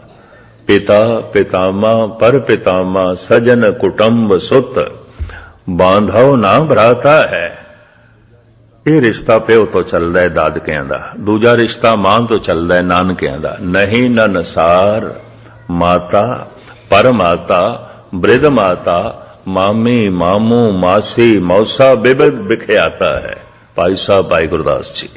ਪਿਤਾ, ਪਿਤਾਮਾ, ਪਰ ਪਿਤਾਮਾ, ਸਜਨ ਕੁਟੰਬ ਸੁਤ, ਬਾਂਧਵ ਨਾ ਭਰਾਤਾ ਹੈ। ਇਹ ਰਿਸ਼ਤਾ ਪਿਓ ਤੋਂ ਚੱਲਦਾ ਹੈ ਦਾਦਕਿਆਂ ਦਾ, ਦੂਜਾ ਰਿਸ਼ਤਾ ਮਾਂ ਤੋਂ ਚੱਲਦਾ ਹੈ ਨਾਨਕਿਆਂ ਦਾ। ਨਹੀਂ ਨਨਸਾਰ ਮਾਤਾ, ਪਰਮਾਤਾ, ਬ੍ਰਿਧ ਮਾਤਾ, ਮਾਮੀ, ਮਾਮੂ, ਮਾਸੀ, ਮੌਸਾ, ਬਿਬਦ ਵਿਖਿਆਤਾ ਹੈ। ਭਾਈ ਸਾਹਿਬ, ਭਾਈ ਗੁਰਦਾਸ ਜੀ।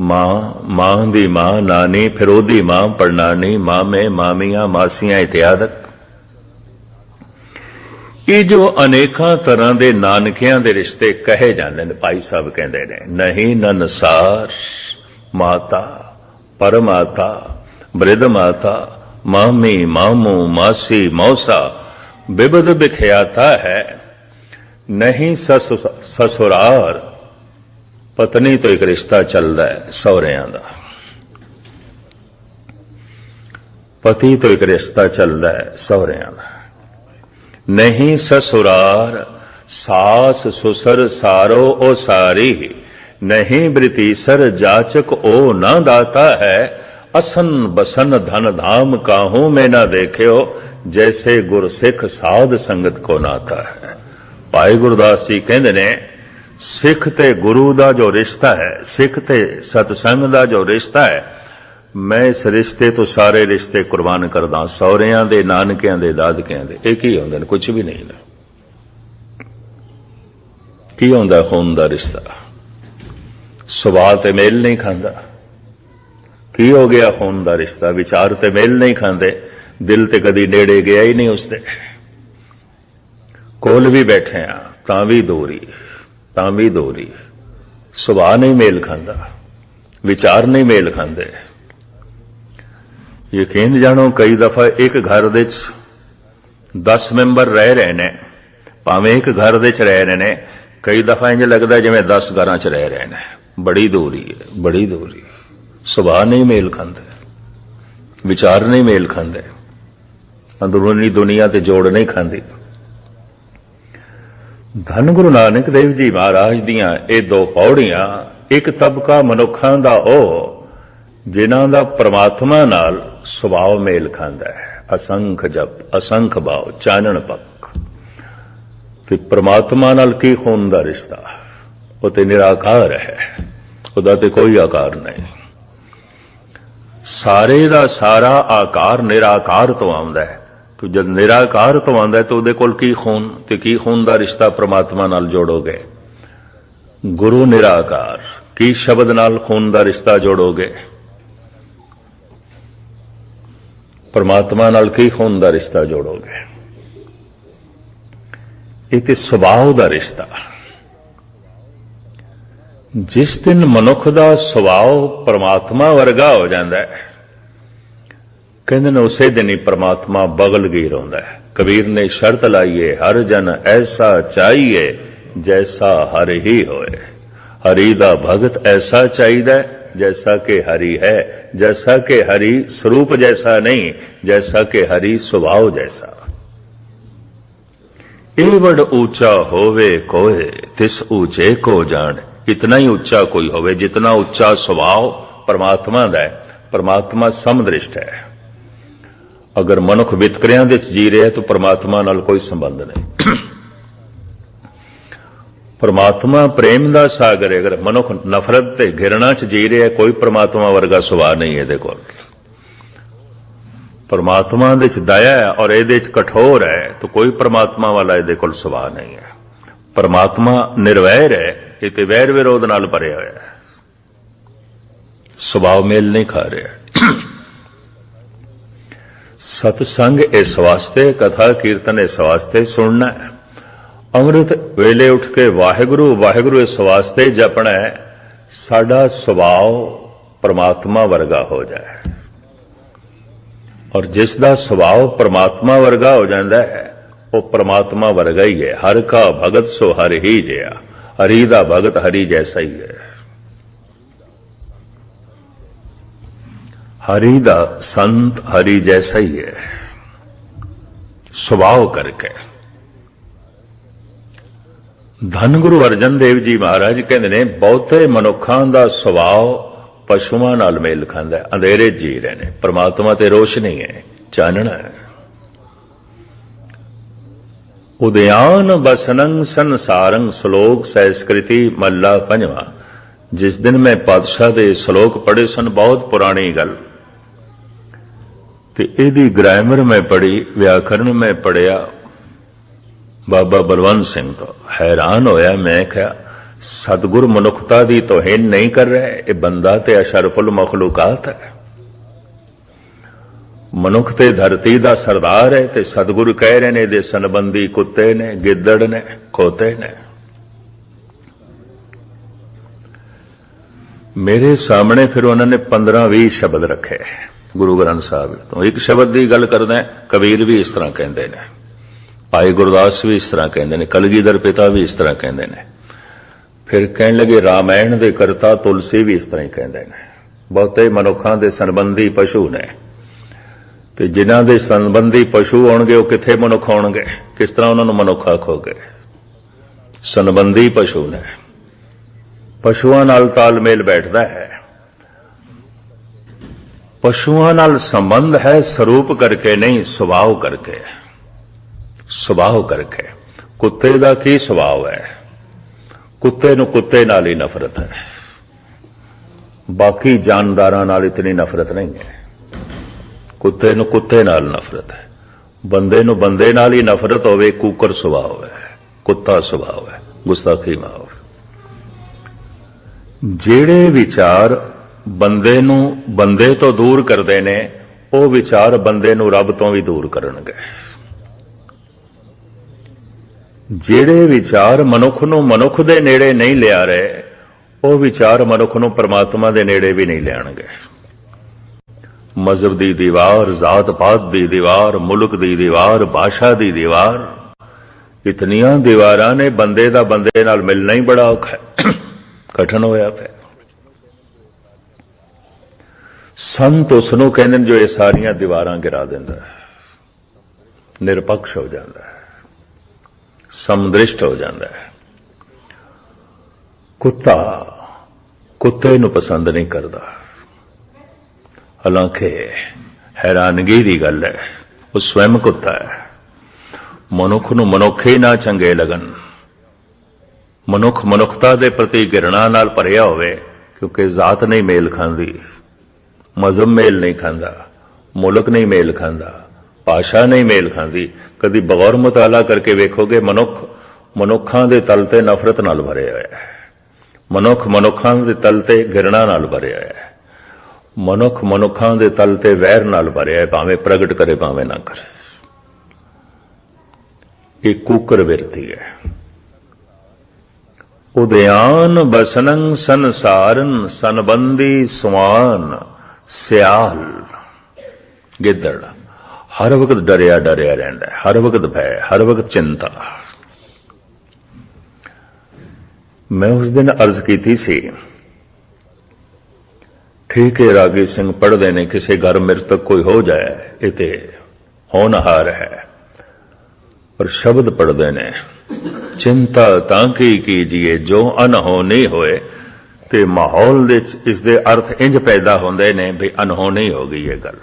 ਮਾਂ ਮਾਂ ਦੀ ਮਾਂ, ਨਾਨੀ ਫਿਰ ਉਹਦੀ ਮਾਂ ਪੜਨਾਨੀ ਮਾਮੇ, ਮਾਮੀਆਂ, ਮਾਸੀਆਂ ਇਤਿਆਦਕ ਇਹ ਜੋ ਅਨੇਕਾਂ ਤਰ੍ਹਾਂ ਦੇ ਨਾਨਕਿਆਂ ਦੇ ਰਿਸ਼ਤੇ ਕਹੇ ਜਾਂਦੇ ਨੇ, ਭਾਈ ਸਾਹਿਬ ਕਹਿੰਦੇ ਨੇ, ਨਹੀਂ ਨਨਸਾਰ, ਮਾਤਾ, ਪਰਮਾਤਾ, ਬ੍ਰਿਧ ਮਾਤਾ, ਮਾਮੀ, ਮਾਮੂ, ਮਾਸੀ, ਮੌਸਾ, ਬਿਬਦ ਵਿਖਿਆਤਾ ਹੈ। ਨਹੀਂ ਸਸ, ਸਸੁਰਾਰ, ਪਤਨੀ ਤੋਂ ਇੱਕ ਰਿਸ਼ਤਾ ਚੱਲਦਾ ਹੈ ਸਹੁਰਿਆਂ ਦਾ। ਪਤੀ ਤੋਂ ਇੱਕ ਰਿਸ਼ਤਾ ਚੱਲਦਾ ਹੈ ਸਹੁਰਿਆਂ ਦਾ। ਨਹੀਂ ਸਸੁਰਾਰ, ਸਾਸ ਸੁਸਰ ਸਾਰੋ ਓ ਸਾਰੀ ਨਹੀਂ ਬ੍ਰਿਤੀਸਰ ਜਾਚਕ ਉਹ ਨਾ ਦਾਤਾ ਹੈ, ਅਸਨ ਬਸਨ ਧਨ ਧਾਮ ਕਾਹੂ ਮੈਂ ਨਾ ਦੇਖਿਓ, ਜੈਸੇ ਗੁਰ ਸਿੱਖ ਸਾਧ ਸੰਗਤ ਕੋ ਨਾਤਾ ਹੈ। ਭਾਈ ਗੁਰਦਾਸ ਜੀ ਕਹਿੰਦੇ ਨੇ, ਸਿੱਖ ਤੇ ਗੁਰੂ ਦਾ ਜੋ ਰਿਸ਼ਤਾ ਹੈ, ਸਿੱਖ ਤੇ ਸਤਸੰਗ ਦਾ ਜੋ ਰਿਸ਼ਤਾ ਹੈ ਮੈਂ ਇਸ ਰਿਸ਼ਤੇ ਤੋਂ ਸਾਰੇ ਰਿਸ਼ਤੇ ਕੁਰਬਾਨ ਕਰਦਾ, ਸਹੁਰਿਆਂ ਦੇ, ਨਾਨਕਿਆਂ ਦੇ, ਦਾਦਕਿਆਂ ਦੇ। ਇਹ ਕੀ ਹੁੰਦੇ ਨੇ ਕੁਝ ਵੀ ਨਹੀਂ ਨਾ ਕੀ ਹੁੰਦਾ ਖੂਨ ਦਾ ਰਿਸ਼ਤਾ। ਸੁਭਾਅ ਤੇ ਮੇਲ ਨਹੀਂ ਖਾਂਦਾ। ਕੀ ਹੋ ਗਿਆ ਖੂਨ ਦਾ ਰਿਸ਼ਤਾ? ਵਿਚਾਰ ਤੇ ਮੇਲ ਨਹੀਂ ਖਾਂਦੇ। ਦਿਲ ਤੇ ਕਦੀ ਨੇੜੇ ਗਿਆ ਹੀ ਨਹੀਂ ਉਸਦੇ। ਕੋਲ ਵੀ ਬੈਠੇ ਆ, ਤਾਂ ਵੀ ਦੋਰੀ, ਤਾਂ ਵੀ ਦੋਰੀ। ਸੁਭਾਅ ਨਹੀਂ ਮੇਲ ਖਾਂਦਾ। ਵਿਚਾਰ ਨਹੀਂ ਮੇਲ ਖਾਂਦੇ। ਯਕੀਨ ਜਾਣੋ, ਕਈ ਦਫਾ ਇੱਕ ਘਰ ਦੇ ਵਿੱਚ 10 ਮੈਂਬਰ ਰਹਿ ਰਹੇ ਨੇ, ਭਾਵੇਂ ਇੱਕ ਘਰ ਦੇ ਚ ਰਹਿ ਰਹੇ ਨੇ, ਕਈ ਦਫਾ ਇੰਜ ਲੱਗਦਾ ਜਿਵੇਂ 10 ਘਰਾਂ ਚ ਰਹਿ ਰਹੇ ਨੇ। ਬੜੀ ਦੂਰੀ ਹੈ, ਬੜੀ ਦੂਰੀ ਸੁਭਾਅ ਨਹੀਂ ਮੇਲ ਖਾਂਦੇ, ਵਿਚਾਰ ਨਹੀਂ ਮੇਲ ਖਾਂਦੇ, ਅੰਦਰੂਨੀ ਦੁਨੀਆ ਤੇ ਜੋੜ ਨਹੀਂ ਖਾਂਦੀ। ਧੰਨ ਗੁਰੂ ਨਾਨਕ ਦੇਵ ਜੀ ਮਹਾਰਾਜ ਦੀਆਂ ਇਹ ਦੋ ਪੌੜੀਆਂ, ਇੱਕ ਤਬਕਾ ਮਨੁੱਖਾਂ ਦਾ ਉਹ ਜਿਨ੍ਹਾਂ ਦਾ ਪ੍ਰਮਾਤਮਾ ਨਾਲ ਸੁਭਾਅ ਮੇਲ ਖਾਂਦਾ ਹੈ। ਅਸੰਖ ਜਪ, ਅਸੰਖ ਭਾਵ ਚਾਨਣ ਪੱਕ ਤੇ ਪ੍ਰਮਾਤਮਾ ਨਾਲ ਕੀ ਖੂਨ ਦਾ ਰਿਸ਼ਤਾ? ਉਹ ਤੇ ਨਿਰਾਕਾਰ ਹੈ। ਉਹਦਾ ਤੇ ਕੋਈ ਆਕਾਰ ਨਹੀਂ। ਸਾਰੇ ਦਾ ਸਾਰਾ ਆਕਾਰ ਨਿਰਾਕਾਰ ਤੋਂ ਆਉਂਦਾ ਹੈ। ਕਿ ਜਦ ਨਿਰਾਕਾਰ ਤੋਂ ਆਉਂਦਾ ਹੈ, ਤਾਂ ਉਹਦੇ ਕੋਲ ਕੀ ਖੂਨ ਤੇ ਕੀ ਖੂਨ ਦਾ ਰਿਸ਼ਤਾ ਪ੍ਰਮਾਤਮਾ ਨਾਲ ਜੋੜੋਗੇ? ਗੁਰੂ ਨਿਰਾਕਾਰ, ਕੀ ਸ਼ਬਦ ਨਾਲ ਖੂਨ ਦਾ ਰਿਸ਼ਤਾ ਜੋੜੋਗੇ? ਪਰਮਾਤਮਾ ਨਾਲ ਕੀ ਖੂਨ ਦਾ ਰਿਸ਼ਤਾ ਜੋੜੋਗੇ? ਇਹ ਤੇ ਸੁਭਾਅ ਦਾ ਰਿਸ਼ਤਾ। ਜਿਸ ਦਿਨ ਮਨੁੱਖ ਦਾ ਸੁਭਾਅ ਪਰਮਾਤਮਾ ਵਰਗਾ ਹੋ ਜਾਂਦਾ ਹੈ, ਕਹਿੰਦੇ ਨੇ ਉਸੇ ਦਿਨ ਹੀ ਪਰਮਾਤਮਾ ਬਗਲ ਗਈ ਰਹਿੰਦਾ ਹੈ। ਕਬੀਰ ਨੇ ਸ਼ਰਤ ਲਾਈਏ ਹਰ ਜਨ ਐਸਾ ਚਾਹੀਏ ਜੈਸਾ ਹਰ ਹੀ ਹੋਏ। ਹਰੀ ਦਾ ਭਗਤ ਐਸਾ ਚਾਹੀਦਾ ਹੈ जैसा कि हरि है जैसा कि हरि स्वरूप जैसा नहीं जैसा कि हरि स्वभाव जैसा ਏਵੜ ਉੱਚਾ ਹੋਵੇ ਕੋਏ ਤਿਸ ਉੱਚੇ ਕੋ ਜਾਣ ਇਤਨਾ ਹੀ ਉੱਚਾ ਕੋਈ ਹੋਵੇ ਜਿਤਨਾ ਉੱਚਾ ਸੁਭਾਅ ਪਰਮਾਤਮਾ ਦਾ ਹੈ ਪਰਮਾਤਮਾ ਸਮਦ੍ਰਿਸ਼ਟ ਹੈ ਅਗਰ ਮਨੁੱਖ ਵਿਤਕਰਿਆਂ ਦੇ ਵਿੱਚ ਜੀ ਰਿਹਾ ਤਾਂ ਪਰਮਾਤਮਾ ਨਾਲ ਕੋਈ ਸੰਬੰਧ ਨਹੀਂ ਪਰਮਾਤਮਾ ਪ੍ਰੇਮ ਦਾ ਸਾਗਰ ਹੈ। ਅਗਰ ਮਨੁੱਖ ਨਫ਼ਰਤ ਤੇ ਘਿਰਣਾ ਚ ਜੀ ਰਿਹਾ ਕੋਈ ਪਰਮਾਤਮਾ ਵਰਗਾ ਸੁਭਾਅ ਨਹੀਂ ਇਹਦੇ ਕੋਲ। ਪਰਮਾਤਮਾ ਦੇ ਚ ਦਇਆ ਹੈ ਔਰ ਇਹਦੇ ਚ ਕਠੋਰ ਹੈ, ਤਾਂ ਕੋਈ ਪਰਮਾਤਮਾ ਵਾਲਾ ਇਹਦੇ ਕੋਲ ਸੁਭਾਅ ਨਹੀਂ ਹੈ। ਪਰਮਾਤਮਾ ਨਿਰਵੈਰ ਹੈ, ਇਹ ਤੇ ਵੈਰ ਵਿਰੋਧ ਨਾਲ ਭਰਿਆ ਹੋਇਆ ਹੈ। ਸੁਭਾਅ ਮੇਲ ਨਹੀਂ ਖਾ ਰਿਹਾ ਸਤਸੰਗ ਇਸ ਵਾਸਤੇ, ਕਥਾ ਕੀਰਤਨ ਇਸ ਵਾਸਤੇ ਸੁਣਨਾ ਹੈ। ਅੰਮ੍ਰਿਤ ਵੇਲੇ ਉੱਠ ਕੇ ਵਾਹਿਗੁਰੂ ਵਾਹਿਗੁਰੂ ਇਸ ਵਾਸਤੇ ਜਪਣਾ ਹੈ, ਸਾਡਾ ਸੁਭਾਅ ਪਰਮਾਤਮਾ ਵਰਗਾ ਹੋ ਜਾਏ। ਔਰ ਜਿਸ ਦਾ ਸੁਭਾਅ ਪਰਮਾਤਮਾ ਵਰਗਾ ਹੋ ਜਾਂਦਾ ਹੈ, ਉਹ ਪਰਮਾਤਮਾ ਵਰਗਾ ਹੀ ਹੈ। ਹਰ ਕਾ ਭਗਤ ਸੋ ਹਰ ਹੀ ਜਿਆ। ਹਰੀ ਦਾ ਭਗਤ ਹਰੀ ਜੈਸਾ ਹੀ ਹੈ। ਹਰੀ ਦਾ ਸੰਤ ਹਰੀ ਜੈਸਾ ਹੀ ਹੈ। ਸੁਭਾਅ ਕਰਕੇ। ਧੰਨ ਗੁਰੂ ਅਰਜਨ ਦੇਵ ਜੀ ਮਹਾਰਾਜ ਕਹਿੰਦੇ ਨੇ, ਬਹੁਤੇ ਮਨੁੱਖਾਂ ਦਾ ਸੁਭਾਅ ਪਸ਼ੂਆਂ ਨਾਲ ਮੇਲ ਖਾਂਦਾ ਹੈ, ਅੰਧੇਰੇ ਜੀ ਰਹੇ ਨੇ, ਪ੍ਰਮਾਤਮਾ ਤੇ ਰੋਸ਼ਨੀ ਹੈ, ਚਾਨਣਾ ਹੈ। ਉਦਿਆਨ ਬਸਨੰ ਸੰਸਾਰੰ ਸ਼ਲੋਕ ਸੰਸਕ੍ਰਿਤੀ ਮੱਲਾ ਪੰਜਵਾ, ਜਿਸ ਦਿਨ ਮੈਂ ਪਾਤਸ਼ਾਹ ਦੇ ਸ਼ਲੋਕ ਪੜ੍ਹੇ ਸਨ, ਬਹੁਤ ਪੁਰਾਣੀ ਗੱਲ। ਤੇ ਇਹਦੀ ਗ੍ਰਾਮਰ ਮੈਂ ਪੜ੍ਹੀ, ਵਿਆਕਰਨ ਮੈਂ ਪੜਿਆ ਬਾਬਾ ਬਲਵੰਤ ਸਿੰਘ ਤੋਂ ਹੈਰਾਨ ਹੋਇਆ ਮੈਂ ਕਿਹਾ, ਸਤਗੁਰ ਮਨੁੱਖਤਾ ਦੀ ਤੋਹੀਨ ਨਹੀਂ ਕਰ ਰਿਹਾ, ਇਹ ਬੰਦਾ ਤੇ ਅਸ਼ਰਫੁਲ ਮਖਲੂਕਾਤ ਹੈ। ਮਨੁੱਖ ਤੇ ਧਰਤੀ ਦਾ ਸਰਦਾਰ ਹੈ ਤੇ ਸਤਗੁਰ ਕਹਿ ਰਹੇ ਨੇ, ਇਹਦੇ ਸੰਬੰਧੀ ਕੁੱਤੇ ਨੇ, ਗਿੱਦੜ ਨੇ, ਖੋਤੇ ਨੇ। ਮੇਰੇ ਸਾਹਮਣੇ ਫਿਰ ਉਹਨਾਂ ਨੇ 15-20 ਸ਼ਬਦ ਰੱਖੇ। ਗੁਰੂ ਗ੍ਰੰਥ ਸਾਹਿਬ ਤੋਂ ਇੱਕ ਸ਼ਬਦ ਦੀ ਗੱਲ ਕਰਦਾ ਕਬੀਰ ਵੀ ਇਸ ਤਰ੍ਹਾਂ ਕਹਿੰਦੇ ਨੇ। ਭਾਈ ਗੁਰਦਾਸ ਵੀ ਇਸ ਤਰ੍ਹਾਂ ਕਹਿੰਦੇ ਨੇ, ਕਲਗੀਧਰ ਪਿਤਾ ਵੀ ਇਸ ਤਰ੍ਹਾਂ ਕਹਿੰਦੇ ਨੇ। ਫਿਰ ਕਹਿਣ ਲੱਗੇ, ਰਾਮਾਇਣ ਦੇ ਕਰਤਾ ਤੁਲਸੀ ਵੀ ਇਸ ਤਰ੍ਹਾਂ ਹੀ ਕਹਿੰਦੇ ਨੇ। ਬਹੁਤੇ ਮਨੁੱਖਾਂ ਦੇ ਸੰਬੰਧੀ ਪਸ਼ੂ ਨੇ। ਤੇ ਜਿਨ੍ਹਾਂ ਦੇ ਸੰਬੰਧੀ ਪਸ਼ੂ ਆਉਣਗੇ, ਉਹ ਕਿੱਥੇ ਮਨੁੱਖ ਆਉਣਗੇ? ਕਿਸ ਤਰ੍ਹਾਂ ਉਹਨਾਂ ਨੂੰ ਮਨੁੱਖ ਆਖੋਗੇ? ਸੰਬੰਧੀ ਪਸ਼ੂ ਨੇ। ਪਸ਼ੂਆਂ ਨਾਲ ਤਾਲਮੇਲ ਬੈਠਦਾ ਹੈ। ਪਸ਼ੂਆਂ ਨਾਲ ਸੰਬੰਧ ਹੈ, ਸਰੂਪ ਕਰਕੇ ਨਹੀਂ, ਸੁਭਾਅ ਕਰਕੇ। ਸੁਭਾਅ ਕਰਕੇ ਕੁੱਤੇ ਦਾ ਕੀ ਸੁਭਾਅ ਹੈ? ਕੁੱਤੇ ਨੂੰ ਕੁੱਤੇ ਨਾਲ ਹੀ ਨਫ਼ਰਤ ਹੈ। ਬਾਕੀ ਜਾਨਦਾਰਾਂ ਨਾਲ ਇਤਨੀ ਨਫ਼ਰਤ ਨਹੀਂ ਹੈ। ਕੁੱਤੇ ਨੂੰ ਕੁੱਤੇ ਨਾਲ ਨਫ਼ਰਤ ਹੈ। ਬੰਦੇ ਨੂੰ ਬੰਦੇ ਨਾਲ ਹੀ ਨਫ਼ਰਤ ਹੋਵੇ, ਕੂਕਰ ਸੁਭਾਅ ਹੈ, ਕੁੱਤਾ ਸੁਭਾਅ ਹੈ, ਗੁਸਤਾਖੀ ਮਾਫ ਜਿਹੜੇ ਵਿਚਾਰ ਬੰਦੇ ਨੂੰ ਬੰਦੇ ਤੋਂ ਦੂਰ ਕਰਦੇ ਨੇ, ਉਹ ਵਿਚਾਰ ਬੰਦੇ ਨੂੰ ਰੱਬ ਤੋਂ ਵੀ ਦੂਰ ਕਰਨਗੇ। ਜਿਹੜੇ ਵਿਚਾਰ ਮਨੁੱਖ ਨੂੰ ਮਨੁੱਖ ਦੇ ਨੇੜੇ ਨਹੀਂ ਲਿਆ ਰਹੇ, ਉਹ ਵਿਚਾਰ ਮਨੁੱਖ ਨੂੰ ਪਰਮਾਤਮਾ ਦੇ ਨੇੜੇ ਵੀ ਨਹੀਂ ਲਿਆਣਗੇ ਮਜ਼ਹਬ ਦੀ ਦੀਵਾਰ, ਜ਼ਾਤ ਪਾਤ ਦੀ ਦੀਵਾਰ, ਮੁਲਕ ਦੀ ਦੀਵਾਰ, ਭਾਸ਼ਾ ਦੀ ਦੀਵਾਰ, ਇਤਨੀਆਂ ਦੀਵਾਰਾਂ ਨੇ ਬੰਦੇ ਦਾ ਬੰਦੇ ਨਾਲ ਮਿਲਣਾ ਹੀ ਬੜਾ ਔਖਾ ਹੈ। ਕਠਨ ਹੋਇਆ ਪਿਆ। ਸੰਤ ਉਸ ਨੂੰ ਕਹਿੰਦੇ ਨੇ ਜੋ ਇਹ ਸਾਰੀਆਂ ਦੀਵਾਰਾਂ ਗਿਰਾ ਦਿੰਦਾ ਨਿਰਪੱਖ ਹੋ ਜਾਂਦਾ ਹੈ। ਸਮਦ੍ਰਿਸ਼ਟ ਹੋ ਜਾਂਦਾ ਹੈ। ਕੁੱਤਾ ਕੁੱਤੇ ਨੂੰ ਪਸੰਦ ਨਹੀਂ ਕਰਦਾ। ਹਾਲਾਂਕਿ ਹੈਰਾਨਗੀ ਦੀ ਗੱਲ ਹੈ, ਉਹ ਸਵੈਮ ਕੁੱਤਾ ਹੈ। ਮਨੁੱਖ ਨੂੰ ਮਨੁੱਖੇ ਨਾ ਚੰਗੇ ਲੱਗਣ। ਮਨੁੱਖ ਮਨੁੱਖਤਾ ਦੇ ਪ੍ਰਤੀ ਘਿਰਣਾ ਨਾਲ ਭਰਿਆ ਹੋਵੇ, ਕਿਉਂਕਿ ਜ਼ਾਤ ਨਹੀਂ ਮੇਲ ਖਾਂਦੀ। ਮਜ਼ਹਬ ਮੇਲ ਨਹੀਂ ਖਾਂਦਾ। ਮੁਲਕ ਨਹੀਂ ਮੇਲ ਖਾਂਦਾ। ਭਾਸ਼ਾ ਨਹੀਂ ਮੇਲ ਖਾਂਦੀ। ਕਦੀ ਬਗੌਰ ਮਤਾਲਾ ਕਰਕੇ ਵੇਖੋਗੇ, ਮਨੁੱਖ, ਮਨੁੱਖਾਂ ਦੇ ਤਲ ਤੇ ਨਫ਼ਰਤ ਨਾਲ ਭਰਿਆ ਹੋਇਆ ਹੈ। ਮਨੁੱਖ ਮਨੁੱਖਾਂ ਦੇ ਤਲ ਤੇ ਘਿਰਣਾ ਨਾਲ ਭਰਿਆ ਹੋਇਆ ਹੈ। ਮਨੁੱਖ ਮਨੁੱਖਾਂ ਦੇ ਤਲ ਤੇ ਵੈਰ ਨਾਲ ਭਰਿਆ ਹੈ, ਭਾਵੇਂ ਪ੍ਰਗਟ ਕਰੇ, ਭਾਵੇਂ ਨਾ ਕਰੇ। ਇਹ ਕੂਕਰ ਵਿਰਤੀ ਹੈ। ਉਦਿਆਨ ਬਸਨੰ ਸੰਸਾਰਨ, ਸੰਬੰਧੀ ਸਵਾਨ ਸਿਆਲ, ਗਿੱਦੜ। ਹਰ ਵਕਤ ਡਰਿਆ ਡਰਿਆ ਰਹਿੰਦਾ ਹਰ ਵਕਤ ਭੈ, ਹਰ ਵਕਤ ਚਿੰਤਾ। ਮੈਂ ਉਸ ਦਿਨ ਅਰਜ਼ ਕੀਤੀ ਸੀ, ਠੀਕ ਹੈ, ਰਾਗੀ ਸਿੰਘ, ਪੜ੍ਹਦੇ ਨੇ, ਕਿਸੇ ਘਰ ਮ੍ਰਿਤਕ ਕੋਈ ਹੋ ਜਾਏ, ਇਹ ਤੇ ਹੋਣਹਾਰ ਹੈ। ਪਰ ਸ਼ਬਦ ਪੜ੍ਹਦੇ ਨੇ, ਚਿੰਤਾ ਤਾਂ ਕੀ ਕੀਜੀਏ, ਜੋ ਅਨਹੋਣੀ ਹੋਏ, ਤੇ ਮਾਹੌਲ ਦੇ ਵਿੱਚ ਇਸ ਦੇ ਅਰਥ ਇੰਜ ਪੈਦਾ ਹੁੰਦੇ ਨੇ ਵੀ ਅਨਹੋਣੀ ਹੋ ਗਈ ਇਹ ਗੱਲ।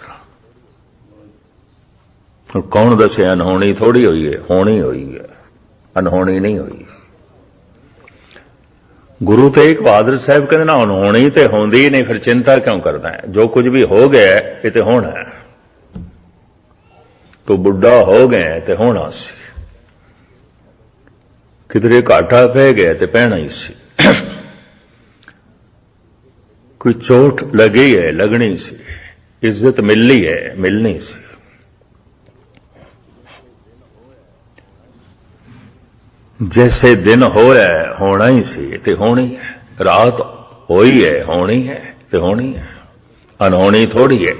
ਕੌਣ ਦੱਸੇ ਅਨਹੋਣੀ ਥੋੜੀ ਹੋਈ ਹੈ? ਹੋਣੀ ਹੋਈ ਹੈ। ਅਨਹੋਣੀ ਨਹੀਂ ਹੋਈ। ਗੁਰੂ ਤੇਗ ਬਹਾਦਰ ਸਾਹਿਬ ਕਹਿੰਦੇ ਨਾ, ਅਨਹੋਣੀ ਤੇ ਹੁੰਦੀ ਹੀ ਨਹੀਂ, ਫਿਰ ਚਿੰਤਾ ਕਿਉਂ ਕਰਦਾ ਹੈ? ਜੋ ਕੁਝ ਵੀ ਹੋ ਗਿਆ ਇਹ ਤੇ ਹੋਣਾ ਹੈ। ਤੋ ਬੁੱਢਾ ਹੋ ਗਿਆ ਤੇ ਹੋਣਾ ਸੀ। ਕਿਧਰੇ ਘਾਟਾ ਪੈ ਗਿਆ ਤੇ ਪੈਣਾ ਹੀ ਸੀ। ਕੋਈ ਚੋਟ ਲੱਗੀ ਹੈ, ਲੱਗਣੀ ਸੀ। ਇੱਜ਼ਤ ਮਿਲਣੀ ਹੈ, ਮਿਲਣੀ ਸੀ। ਜੈਸੇ ਦਿਨ ਹੋਇਆ ਹੋਣਾ ਹੀ ਸੀ ਤੇ ਹੋਣੀ ਹੈ। ਰਾਤ ਹੋਈ ਹੈ, ਹੋਣੀ ਹੈ ਤੇ ਹੋਣੀ ਹੈ। ਅਨਹੋਣੀ ਥੋੜੀ ਹੈ।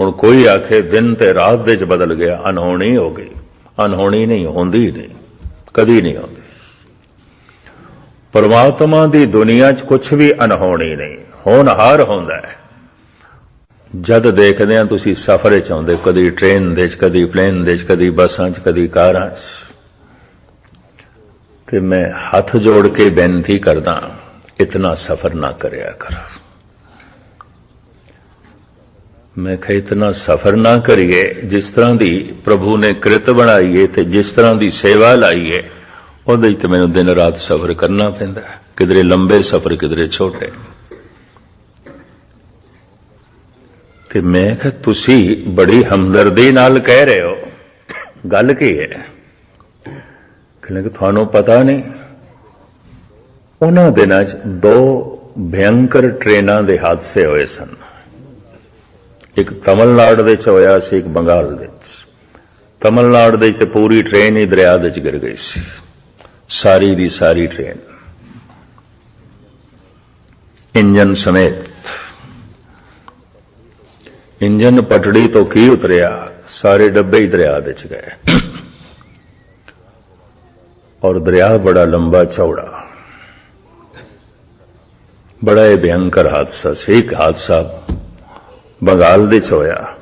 ਹੁਣ ਕੋਈ ਆਖੇ, ਦਿਨ ਤੇ ਰਾਤ ਦੇ ਚ ਬਦਲ ਗਿਆ ਅਨਹੋਣੀ ਹੋ ਗਈ। ਅਨਹੋਣੀ ਨਹੀਂ, ਹੁੰਦੀ ਨਹੀਂ, ਕਦੀ ਨਹੀਂ ਹੁੰਦੀ। ਪਰਮਾਤਮਾ ਦੀ ਦੁਨੀਆ 'ਚ ਕੁਝ ਵੀ ਅਨਹੋਣੀ ਨਹੀਂ ਹੋਣਹਾਰ ਹੁੰਦਾ ਹੈ। ਜਦ ਦੇਖਦੇ ਆ ਤੁਸੀਂ ਸਫ਼ਰ 'ਚ ਆਉਂਦੇ, ਕਦੀ ਟ੍ਰੇਨ ਦੇ 'ਚ, ਕਦੀ ਪਲੇਨ ਦੇ 'ਚ, ਕਦੀ ਬੱਸਾਂ 'ਚ, ਕਦੀ ਕਾਰਾਂ 'ਚ। ਤੇ ਮੈਂ ਹੱਥ ਜੋੜ ਕੇ ਬੇਨਤੀ ਕਰਦਾ ਇਤਨਾ ਸਫ਼ਰ ਨਾ ਕਰਿਆ ਕਰ। ਮੈਂ ਕਿਹਾ, ਇਤਨਾ ਸਫ਼ਰ ਨਾ ਕਰੀਏ, ਜਿਸ ਤਰ੍ਹਾਂ ਦੀ ਪ੍ਰਭੂ ਨੇ ਕਿਰਤ ਬਣਾਈਏ ਤੇ ਜਿਸ ਤਰ੍ਹਾਂ ਦੀ ਸੇਵਾ ਲਾਈਏ ਉਹਦੇ ਤੇ ਮੈਨੂੰ ਦਿਨ ਰਾਤ ਸਫ਼ਰ ਕਰਨਾ ਪੈਂਦਾ ਕਿਧਰੇ ਲੰਬੇ ਸਫ਼ਰ, ਕਿਧਰੇ ਛੋਟੇ। ਤੇ ਮੈਂ ਕਿਹਾ, ਤੁਸੀਂ ਬੜੀ ਹਮਦਰਦੀ ਨਾਲ ਕਹਿ ਰਹੇ ਹੋ। ਗੱਲ ਕੀ ਹੈ? ਕਹਿੰਦੇ ਕਿ ਤੁਹਾਨੂੰ ਪਤਾ ਨਹੀਂ? ਉਹਨਾਂ ਦਿਨਾਂ 'ਚ ਦੋ ਭਿਅੰਕਰ ਟ੍ਰੇਨਾਂ ਦੇ ਹਾਦਸੇ ਹੋਏ ਸਨ। ਇੱਕ ਤਮਿਲਨਾਡੂ ਦੇ ਚ ਹੋਇਆ ਸੀ, ਇੱਕ ਬੰਗਾਲ ਦੇ ਚ। ਤਮਿਲਨਾਡੂ ਦੇ ਤੇ ਪੂਰੀ ਟ੍ਰੇਨ ਹੀ ਦਰਿਆ ਦੇ ਚ ਗਿਰ ਗਈ ਸੀ। ਸਾਰੀ ਦੀ ਸਾਰੀ ਟ੍ਰੇਨ। ਇੰਜਨ ਸਮੇਤ ਇੰਜਨ ਪਟੜੀ ਤੋਂ ਕੀ ਉਤਰਿਆ? ਸਾਰੇ ਡੱਬੇ ਹੀ ਦਰਿਆ ਦੇ ਚ ਗਏ। ਔਰ ਦਰਿਆ ਬੜਾ ਲੰਬਾ ਚੌੜਾ। ਬੜਾ ਇਹ ਭਿਅੰਕਰ ਹਾਦਸਾ ਸੀ। ਇੱਕ ਹਾਦਸਾ ਬੰਗਾਲ ਦੇ ਚ ਹੋਇਆ।